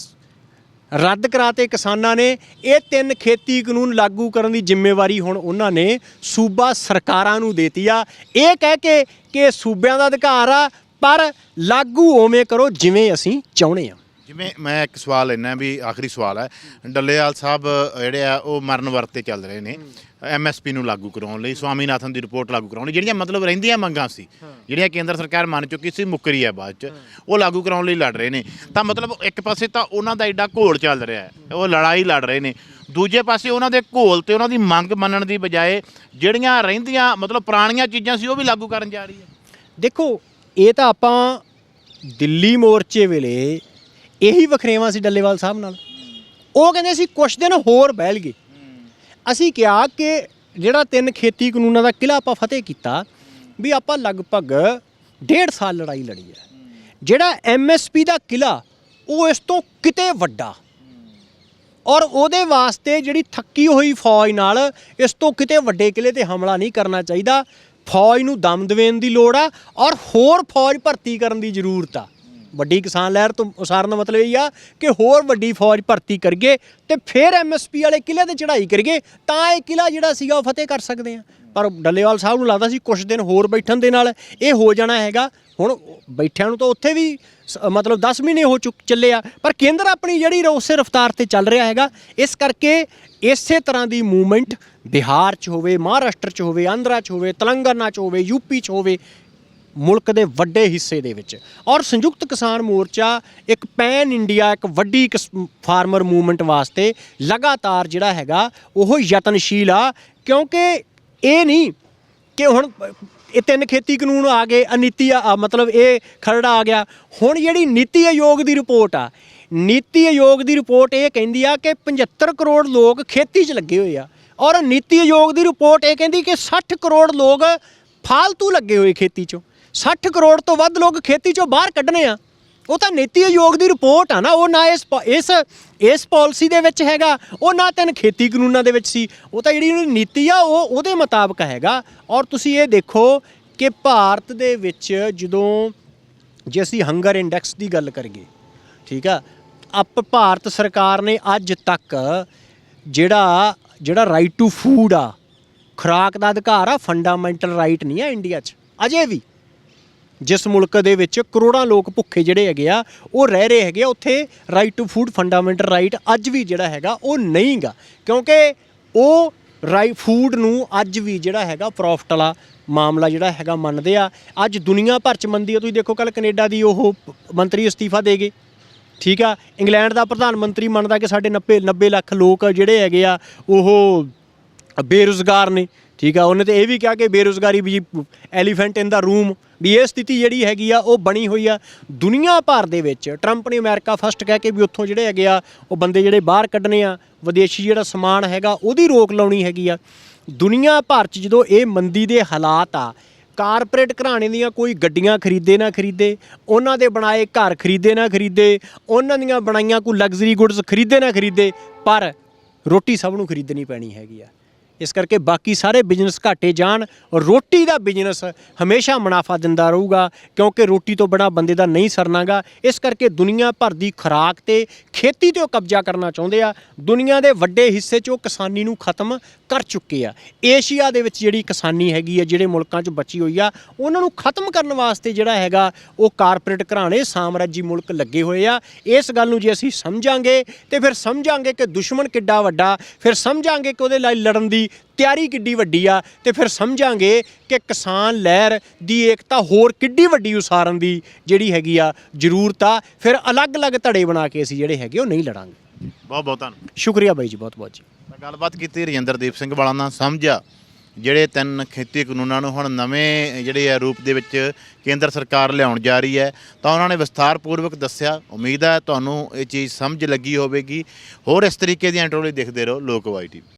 ਰੱਦ ਕਰਾਤੇ ਕਿਸਾਨਾਂ ਨੇ। ਇਹ ਤਿੰਨ ਖੇਤੀ ਕਾਨੂੰਨ ਲਾਗੂ ਕਰਨ ਦੀ ਜ਼ਿੰਮੇਵਾਰੀ ਹੁਣ ਉਹਨਾਂ ਨੇ ਸੂਬਾ ਸਰਕਾਰਾਂ ਨੂੰ ਦੇਤੀ ਆ। ਇਹ ਕਹਿ ਕੇ ਕਿ ਸੂਬਿਆਂ ਦਾ ਅਧਿਕਾਰ ਆ, ਪਰ ਲਾਗੂ ਉਵੇਂ ਕਰੋ ਜਿਵੇਂ ਅਸੀਂ ਚਾਹੁੰਦੇ ਆ। ਜਿਵੇਂ ਮੈਂ ਇੱਕ ਸਵਾਲ ਲੈਣਾ ਵੀ ਆਖਰੀ ਸਵਾਲ ਹੈ। ਡੱਲੇਵਾਲ ਸਾਹਿਬ ਜਿਹੜੇ ਆ, ਉਹ ਮਰਨ ਵਰਤੇ ਚੱਲ ਰਹੇ ਨੇ। ਐਮਐਸਪੀ ਨੂੰ ਲਾਗੂ ਕਰਾਉਣ ਲਈ ਸਵਾਮੀਨਾਥਨ ਦੀ ਰਿਪੋਰਟ ਲਾਗੂ ਕਰਾਉਣ ਲਈ ਜਿਹੜੀਆਂ ਮਤਲਬ ਰਹਿੰਦੀਆਂ ਮੰਗਾਂ ਸੀ ਜਿਹੜੀਆਂ ਕੇਂਦਰ ਸਰਕਾਰ ਮੰਨ ਚੁੱਕੀ ਸੀ ਮੁੱਕਰੀ ਹੈ ਬਾਅਦ ਚ ਉਹ ਲਾਗੂ ਕਰਾਉਣ ਲਈ ਲੜ ਰਹੇ ਨੇ। ਤਾਂ ਮਤਲਬ ਇੱਕ ਪਾਸੇ ਤਾਂ ਉਹਨਾਂ ਦਾ ਐਡਾ ਘੋਲ ਚੱਲ ਰਿਹਾ ਹੈ ਉਹ ਲੜਾਈ ਲੜ ਰਹੇ ਨੇ। ਦੂਜੇ ਪਾਸੇ ਉਹਨਾਂ ਦੇ ਘੋਲ ਤੇ ਉਹਨਾਂ ਦੀ ਮੰਗ ਮੰਨਣ ਦੀ ਬਜਾਏ ਜਿਹੜੀਆਂ ਰਹਿੰਦੀਆਂ ਮਤਲਬ ਪੁਰਾਣੀਆਂ ਚੀਜ਼ਾਂ ਸੀ ਉਹ ਵੀ ਲਾਗੂ ਕਰਨ ਜਾ ਰਹੀ ਹੈ। ਦੇਖੋ ਇਹ ਤਾਂ ਆਪਾਂ ਦਿੱਲੀ ਮੋਰਚੇ ਵੇਲੇ ਇਹੀ ਵਖਰੇਵਾਂ ਸੀ ਡੱਲੇਵਾਲ ਸਾਹਿਬ ਨਾਲ। ਉਹ ਕਹਿੰਦੇ ਸੀ ਕੁਛ ਦਿਨ ਹੋਰ ਬਹਿਲ ਗਏ ਅਸੀਂ ਕਿਹਾ ਕਿ ਜਿਹੜਾ ਤਿੰਨ ਖੇਤੀ ਕਾਨੂੰਨਾਂ ਦਾ ਕਿਲਾ ਆਪਾਂ ਫਤਿਹ ਕੀਤਾ, ਵੀ ਆਪਾਂ ਲਗਭਗ ਡੇਢ ਸਾਲ ਲੜਾਈ ਲੜੀ ਹੈ। ਜਿਹੜਾ ਐਮਐਸਪੀ ਦਾ ਕਿਲਾ ਉਹ ਇਸ ਤੋਂ ਕਿਤੇ ਵੱਡਾ। ਔਰ ਉਹਦੇ ਵਾਸਤੇ ਜਿਹੜੀ ਥੱਕੀ ਹੋਈ ਫੌਜ ਨਾਲ ਇਸ ਤੋਂ ਕਿਤੇ ਵੱਡੇ ਕਿਲੇ ਤੇ ਹਮਲਾ ਨਹੀਂ ਕਰਨਾ ਚਾਹੀਦਾ। ਫੌਜ ਨੂੰ ਦਮ ਦੇਣ ਦੀ ਲੋੜ ਆ ਔਰ ਹੋਰ ਫੌਜ ਭਰਤੀ ਕਰਨ ਦੀ ਜ਼ਰੂਰਤ ਆ। ਵੱਡੀ ਕਿਸਾਨ ਲਹਿਰ ਤੋਂ ਉਸਾਰਨ ਦਾ ਮਤਲਬ ਇਹ ਆ ਕਿ ਹੋਰ ਵੱਡੀ ਫੌਜ ਭਰਤੀ ਕਰਗੇ ਤੇ ਫਿਰ ਐਮਐਸਪੀ ਵਾਲੇ ਕਿਲੇ ਤੇ ਚੜ੍ਹਾਈ ਕਰਗੇ ਤਾਂ ਇਹ ਕਿਲਾ ਜਿਹੜਾ ਸੀਗਾ ਉਹ ਫਤਿਹ ਕਰ ਸਕਦੇ ਆ। ਪਰ ਡੱਲੇਵਾਲ ਸਾਹਿਬ ਨੂੰ ਲੱਗਦਾ ਸੀ ਕੁਝ ਦਿਨ ਹੋਰ ਬੈਠਣ ਦੇ ਨਾਲ ਇਹ ਹੋ ਜਾਣਾ ਹੈਗਾ। ਹੁਣ ਬੈਠਿਆਂ ਨੂੰ ਤਾਂ ਉੱਥੇ ਵੀ ਸ- ਮਤਲਬ 10 ਮਹੀਨੇ ਹੋ ਚੁੱਕ, ਚੱਲੇ ਆ, ਪਰ ਕੇਂਦਰ ਆਪਣੀ ਜਿਹੜੀ ਉਸੇ ਰਫ਼ਤਾਰ ਤੇ ਚੱਲ ਰਿਹਾ ਹੈਗਾ। ਇਸ ਕਰਕੇ ਇਸੇ ਤਰ੍ਹਾਂ ਦੀ ਮੂਵਮੈਂਟ ਬਿਹਾਰ 'ਚ ਹੋਵੇ, ਮਹਾਰਾਸ਼ਟਰ 'ਚ ਹੋਵੇ, ਆਂਧਰਾ 'ਚ ਹੋਵੇ, ਤੇਲੰਗਾਨਾ 'ਚ ਹੋਵੇ ਯੂਪੀ 'ਚ ਹੋਵੇ ਮੁਲਕ ਦੇ ਵੱਡੇ ਹਿੱਸੇ ਦੇ ਵਿੱਚ। ਔਰ ਸੰਯੁਕਤ ਕਿਸਾਨ ਮੋਰਚਾ ਇੱਕ ਪੈਨ ਇੰਡੀਆ, ਇੱਕ ਵੱਡੀ ਕਿਸ- ਫਾਰਮਰ ਮੂਵਮੈਂਟ ਵਾਸਤੇ ਲਗਾਤਾਰ ਜਿਹੜਾ ਹੈਗਾ, ਉਹ ਯਤਨਸ਼ੀਲ ਆ। ਕਿਉਂਕਿ ਇਹ ਨਹੀਂ ਕਿ ਹੁਣ ਇਹ ਤਿੰਨ ਖੇਤੀ ਕਾਨੂੰਨ ਆ ਗਏ ਅਨੀਤੀ ਆ ਮਤਲਬ ਇਹ ਖਰੜਾ ਆ ਗਿਆ। ਹੁਣ ਜਿਹੜੀ ਨੀਤੀ ਆਯੋਗ ਦੀ ਰਿਪੋਰਟ ਆ, ਨੀਤੀ ਆਯੋਗ ਦੀ ਰਿਪੋਰਟ ਇਹ ਕਹਿੰਦੀ ਆ ਕਿ 75 ਕਰੋੜ ਲੋਕ ਖੇਤੀ 'ਚ ਲੱਗੇ ਹੋਏ ਆ। ਔਰ ਨੀਤੀ ਆਯੋਗ ਦੀ ਰਿਪੋਰਟ ਇਹ ਕਹਿੰਦੀ ਕਿ 60 ਕਰੋੜ ਲੋਕ ਫਾਲਤੂ ਲੱਗੇ ਹੋਏ ਖੇਤੀ 'ਚੋਂ। 60 ਕਰੋੜ ਤੋਂ ਵੱਧ ਲੋਕ ਖੇਤੀ 'ਚੋਂ ਬਾਹਰ ਕੱਢਣੇ ਆ। ਉਹ ਤਾਂ ਨੀਤੀ ਆਯੋਗ ਦੀ ਰਿਪੋਰਟ ਆ ਨਾ, ਉਹ ਨਾ ਇਸ ਪ- ਇਸ ਇਸ ਪਾਲਿਸੀ ਦੇ ਵਿੱਚ ਹੈਗਾ, ਉਹ ਨਾ ਤਿੰਨ ਖੇਤੀ ਕਾਨੂੰਨਾਂ ਦੇ ਵਿੱਚ ਸੀ। ਉਹ ਤਾਂ ਜਿਹੜੀ ਨੀਤੀ ਆ, ਉਹ, ਉਹਦੇ ਮੁਤਾਬਕ ਹੈਗਾ। ਔਰ ਤੁਸੀਂ ਇਹ ਦੇਖੋ ਕਿ ਭਾਰਤ ਦੇ ਵਿੱਚ ਜਦੋਂ, ਜੇ ਅਸੀਂ ਹੰਗਰ ਇੰਡੈਕਸ ਦੀ ਗੱਲ ਕਰੀਏ, ਠੀਕ ਆ, ਅਪ, ਭਾਰਤ ਸਰਕਾਰ ਨੇ ਅੱਜ ਤੱਕ ਜਿਹੜਾ ਜਿਹੜਾ ਰਾਈਟ ਟੂ ਫੂਡ ਆ, ਖੁਰਾਕ ਦਾ ਅਧਿਕਾਰ ਆ ਫੰਡਾਮੈਂਟਲ ਰਾਈਟ ਨਹੀਂ ਆ ਇੰਡੀਆ 'ਚ। ਅਜੇ ਵੀ ਜਿਸ ਮੁਲਕ ਦੇ ਵਿੱਚ ਕਰੋੜਾਂ ਲੋਕ ਭੁੱਖੇ ਜਿਹੜੇ ਹੈਗੇ ਆ, ਉਹ ਰਹਿ ਰਹੇ ਹੈਗੇ ਆ, ਉੱਥੇ right to food fundamental right ਅੱਜ ਵੀ ਜਿਹੜਾ ਹੈਗਾ, ਉਹ ਨਹੀਂਗਾ। ਕਿਉਂਕਿ ਉਹ ਰਾਈ ਫੂਡ ਨੂੰ ਅੱਜ ਵੀ ਜਿਹੜਾ ਹੈਗਾ ਪ੍ਰੋਫਿਟ ਵਾਲਾ ਮਾਮਲਾ ਜਿਹੜਾ ਹੈਗਾ ਮੰਨਦੇ ਆ। ਅੱਜ ਦੁਨੀਆ ਭਰ ਚ ਮੰਦੀ ਆ, ਤੁਸੀਂ ਦੇਖੋ ਕੱਲ ਕੈਨੇਡਾ ਦੀ ਉਹ ਮੰਤਰੀ ਅਸਤੀਫਾ ਦੇ ਗਏ। ਠੀਕ ਆ, ਇੰਗਲੈਂਡ ਦਾ ਪ੍ਰਧਾਨ ਮੰਤਰੀ ਮੰਨਦਾ ਕਿ ਸਾਡੇ 90 90 ਲੱਖ ਲੋਕ ਜਿਹੜੇ ਹੈਗੇ ਆ, ਉਹ ਬੇਰੁਜ਼ਗਾਰ ਨੇ। ਠੀਕ ਆ, ਉਹਨੇ ਤੇ ਇਹ ਵੀ ਕਿਹਾ ਕਿ ਬੇਰੁਜ਼ਗਾਰੀ ਵੀ ਐਲੀਫੈਂਟ ਇਨ ਦਾ ਰੂਮ ਵੀ ਇਹ ਸਥਿਤੀ ਜਿਹੜੀ ਹੈਗੀ ਆ, ਉਹ ਬਣੀ ਹੋਈ ਆ ਦੁਨੀਆ ਭਰ ਦੇ ਵਿੱਚ। ਟਰੰਪ ਨੇ ਅਮਰੀਕਾ ਫਸਟ ਕਹਿ ਕੇ ਵੀ ਉੱਥੋਂ ਜਿਹੜੇ ਹੈਗੇ ਆ, ਉਹ ਬੰਦੇ ਜਿਹੜੇ ਬਾਹਰ ਕੱਢਣੇ ਆ, ਵਿਦੇਸ਼ੀ ਜਿਹੜਾ ਸਮਾਨ ਹੈਗਾ, ਉਹਦੀ ਰੋਕ ਲਾਉਣੀ ਹੈਗੀ ਆ। ਦੁਨੀਆ ਭਰ 'ਚ ਜਦੋਂ ਇਹ ਮੰਦੀ ਦੇ ਹਾਲਾਤ ਆ ਕਾਰਪੋਰੇਟ ਘਰਾਣੇ ਦੀਆਂ ਕੋਈ ਗੱਡੀਆਂ ਖਰੀਦੇ ਨਾ ਖਰੀਦੇ, ਉਹਨਾਂ ਦੇ ਬਣਾਏ ਘਰ ਖਰੀਦੇ ਨਾ ਖਰੀਦੇ, ਉਹਨਾਂ ਦੀਆਂ ਬਣਾਈਆਂ ਕੋਈ ਲਗਜ਼ਰੀ ਗੁੱਡਸ ਖਰੀਦੇ ਨਾ ਖਰੀਦੇ, ਪਰ ਰੋਟੀ ਸਭ ਨੂੰ ਖਰੀਦਣੀ ਪੈਣੀ ਹੈਗੀ ਆ। ਇਸ ਕਰਕੇ ਬਾਕੀ ਸਾਰੇ ਬਿਜ਼ਨਸ ਘਾਟੇ ਜਾਣ ਔਰ ਰੋਟੀ ਦਾ ਬਿਜ਼ਨਸ ਹਮੇਸ਼ਾ ਮੁਨਾਫਾ ਦਿੰਦਾ ਰਹੂਗਾ, ਕਿਉਂਕਿ ਰੋਟੀ ਤੋਂ ਬਿਨਾ ਬੰਦੇ ਦਾ ਨਹੀਂ ਸਰਨਾਗਾ। ਇਸ ਕਰਕੇ ਦੁਨੀਆ ਭਰ ਦੀ ਖੁਰਾਕ ਤੇ ਖੇਤੀ ਤੇ ਉਹ ਕਬਜ਼ਾ ਕਰਨਾ ਚਾਹੁੰਦੇ ਆ। ਦੁਨੀਆ ਦੇ ਵੱਡੇ ਹਿੱਸੇ 'ਚ ਉਹ ਕਿਸਾਨੀ ਨੂੰ ਖਤਮ ਕਰ ਚੁੱਕੇ ਆ। ਏਸ਼ੀਆ ਦੇ ਵਿੱਚ ਜਿਹੜੀ ਕਿਸਾਨੀ ਹੈਗੀ ਆ, ਜਿਹੜੇ ਮੁਲਕਾਂ 'ਚ ਬਚੀ ਹੋਈ ਆ, ਉਹਨਾਂ ਨੂੰ ਖਤਮ ਕਰਨ ਵਾਸਤੇ ਜਿਹੜਾ ਹੈਗਾ, ਉਹ ਕਾਰਪੋਰੇਟ ਘਰਾਣੇ, ਸਾਮਰਾਜੀ ਮੁਲਕ ਲੱਗੇ ਹੋਏ ਆ। ਇਸ ਗੱਲ ਨੂੰ ਜੇ ਅਸੀਂ ਸਮਝਾਂਗੇ, ਤੇ ਫਿਰ ਸਮਝਾਂਗੇ ਕਿ ਦੁਸ਼ਮਣ ਕਿੱਡਾ ਵੱਡਾ, ਫਿਰ ਸਮਝਾਂਗੇ ਕਿ ਉਹਦੇ ਲਈ ਲੜਨ ਦੀ ਤਿਆਰੀ ਕਿੱਡੀ ਵੱਡੀ ਆ ਤੇ ਫਿਰ ਸਮਝਾਂਗੇ ਕਿ ਕਿਸਾਨ ਲਹਿਰ ਦੀ ਏਕਤਾ ਹੋਰ ਕਿੱਡੀ ਵੱਡੀ ਉਸਾਰਨ ਦੀ ਜਿਹੜੀ ਹੈਗੀ ਆ ਜ਼ਰੂਰਤ ਆ। ਫਿਰ ਅਲੱਗ-ਅਲੱਗ ਧੜੇ ਬਣਾ ਕੇ ਅਸੀਂ ਜਿਹੜੇ ਹੈਗੇ ਉਹ ਨਹੀਂ ਲੜਾਂਗੇ। ਬਹੁਤ ਬਹੁਤ ਧੰਨਵਾਦ। ਸ਼ੁਕਰੀਆ ਬਾਈ ਜੀ ਬਹੁਤ-ਬਹੁਤ ਜੀ। ਤਾਂ ਗੱਲਬਾਤ ਕੀਤੀ ਰਜਿੰਦਰਦੀਪ ਸਿੰਘ ਵਾਲਾ ਨਾਲ ਸਮਝਿਆ ਜਿਹੜੇ ਤਿੰਨ ਖੇਤੀ ਕਾਨੂੰਨਾਂ ਨੂੰ ਹੁਣ ਨਵੇਂ ਜਿਹੜੇ ਆ ਰੂਪ ਦੇ ਵਿੱਚ ਕੇਂਦਰ ਸਰਕਾਰ ਲਿਆਉਣ ਜਾ ਰਹੀ ਹੈ ਤਾਂ ਉਹਨਾਂ ਨੇ ਵਿਸਥਾਰਪੂਰਵਕ ਦੱਸਿਆ। ਉਮੀਦ ਹੈ ਤੁਹਾਨੂੰ ਇਹ ਚੀਜ਼ ਸਮਝ ਲੱਗੀ ਹੋਵੇਗੀ। ਹੋਰ ਇਸ ਤਰੀਕੇ ਦੀਆਂ ਇੰਟਰਵਿਊ ਦੇਖਦੇ ਰਹੋ ਲੋਕਵਾਈ ਟੀਵੀ।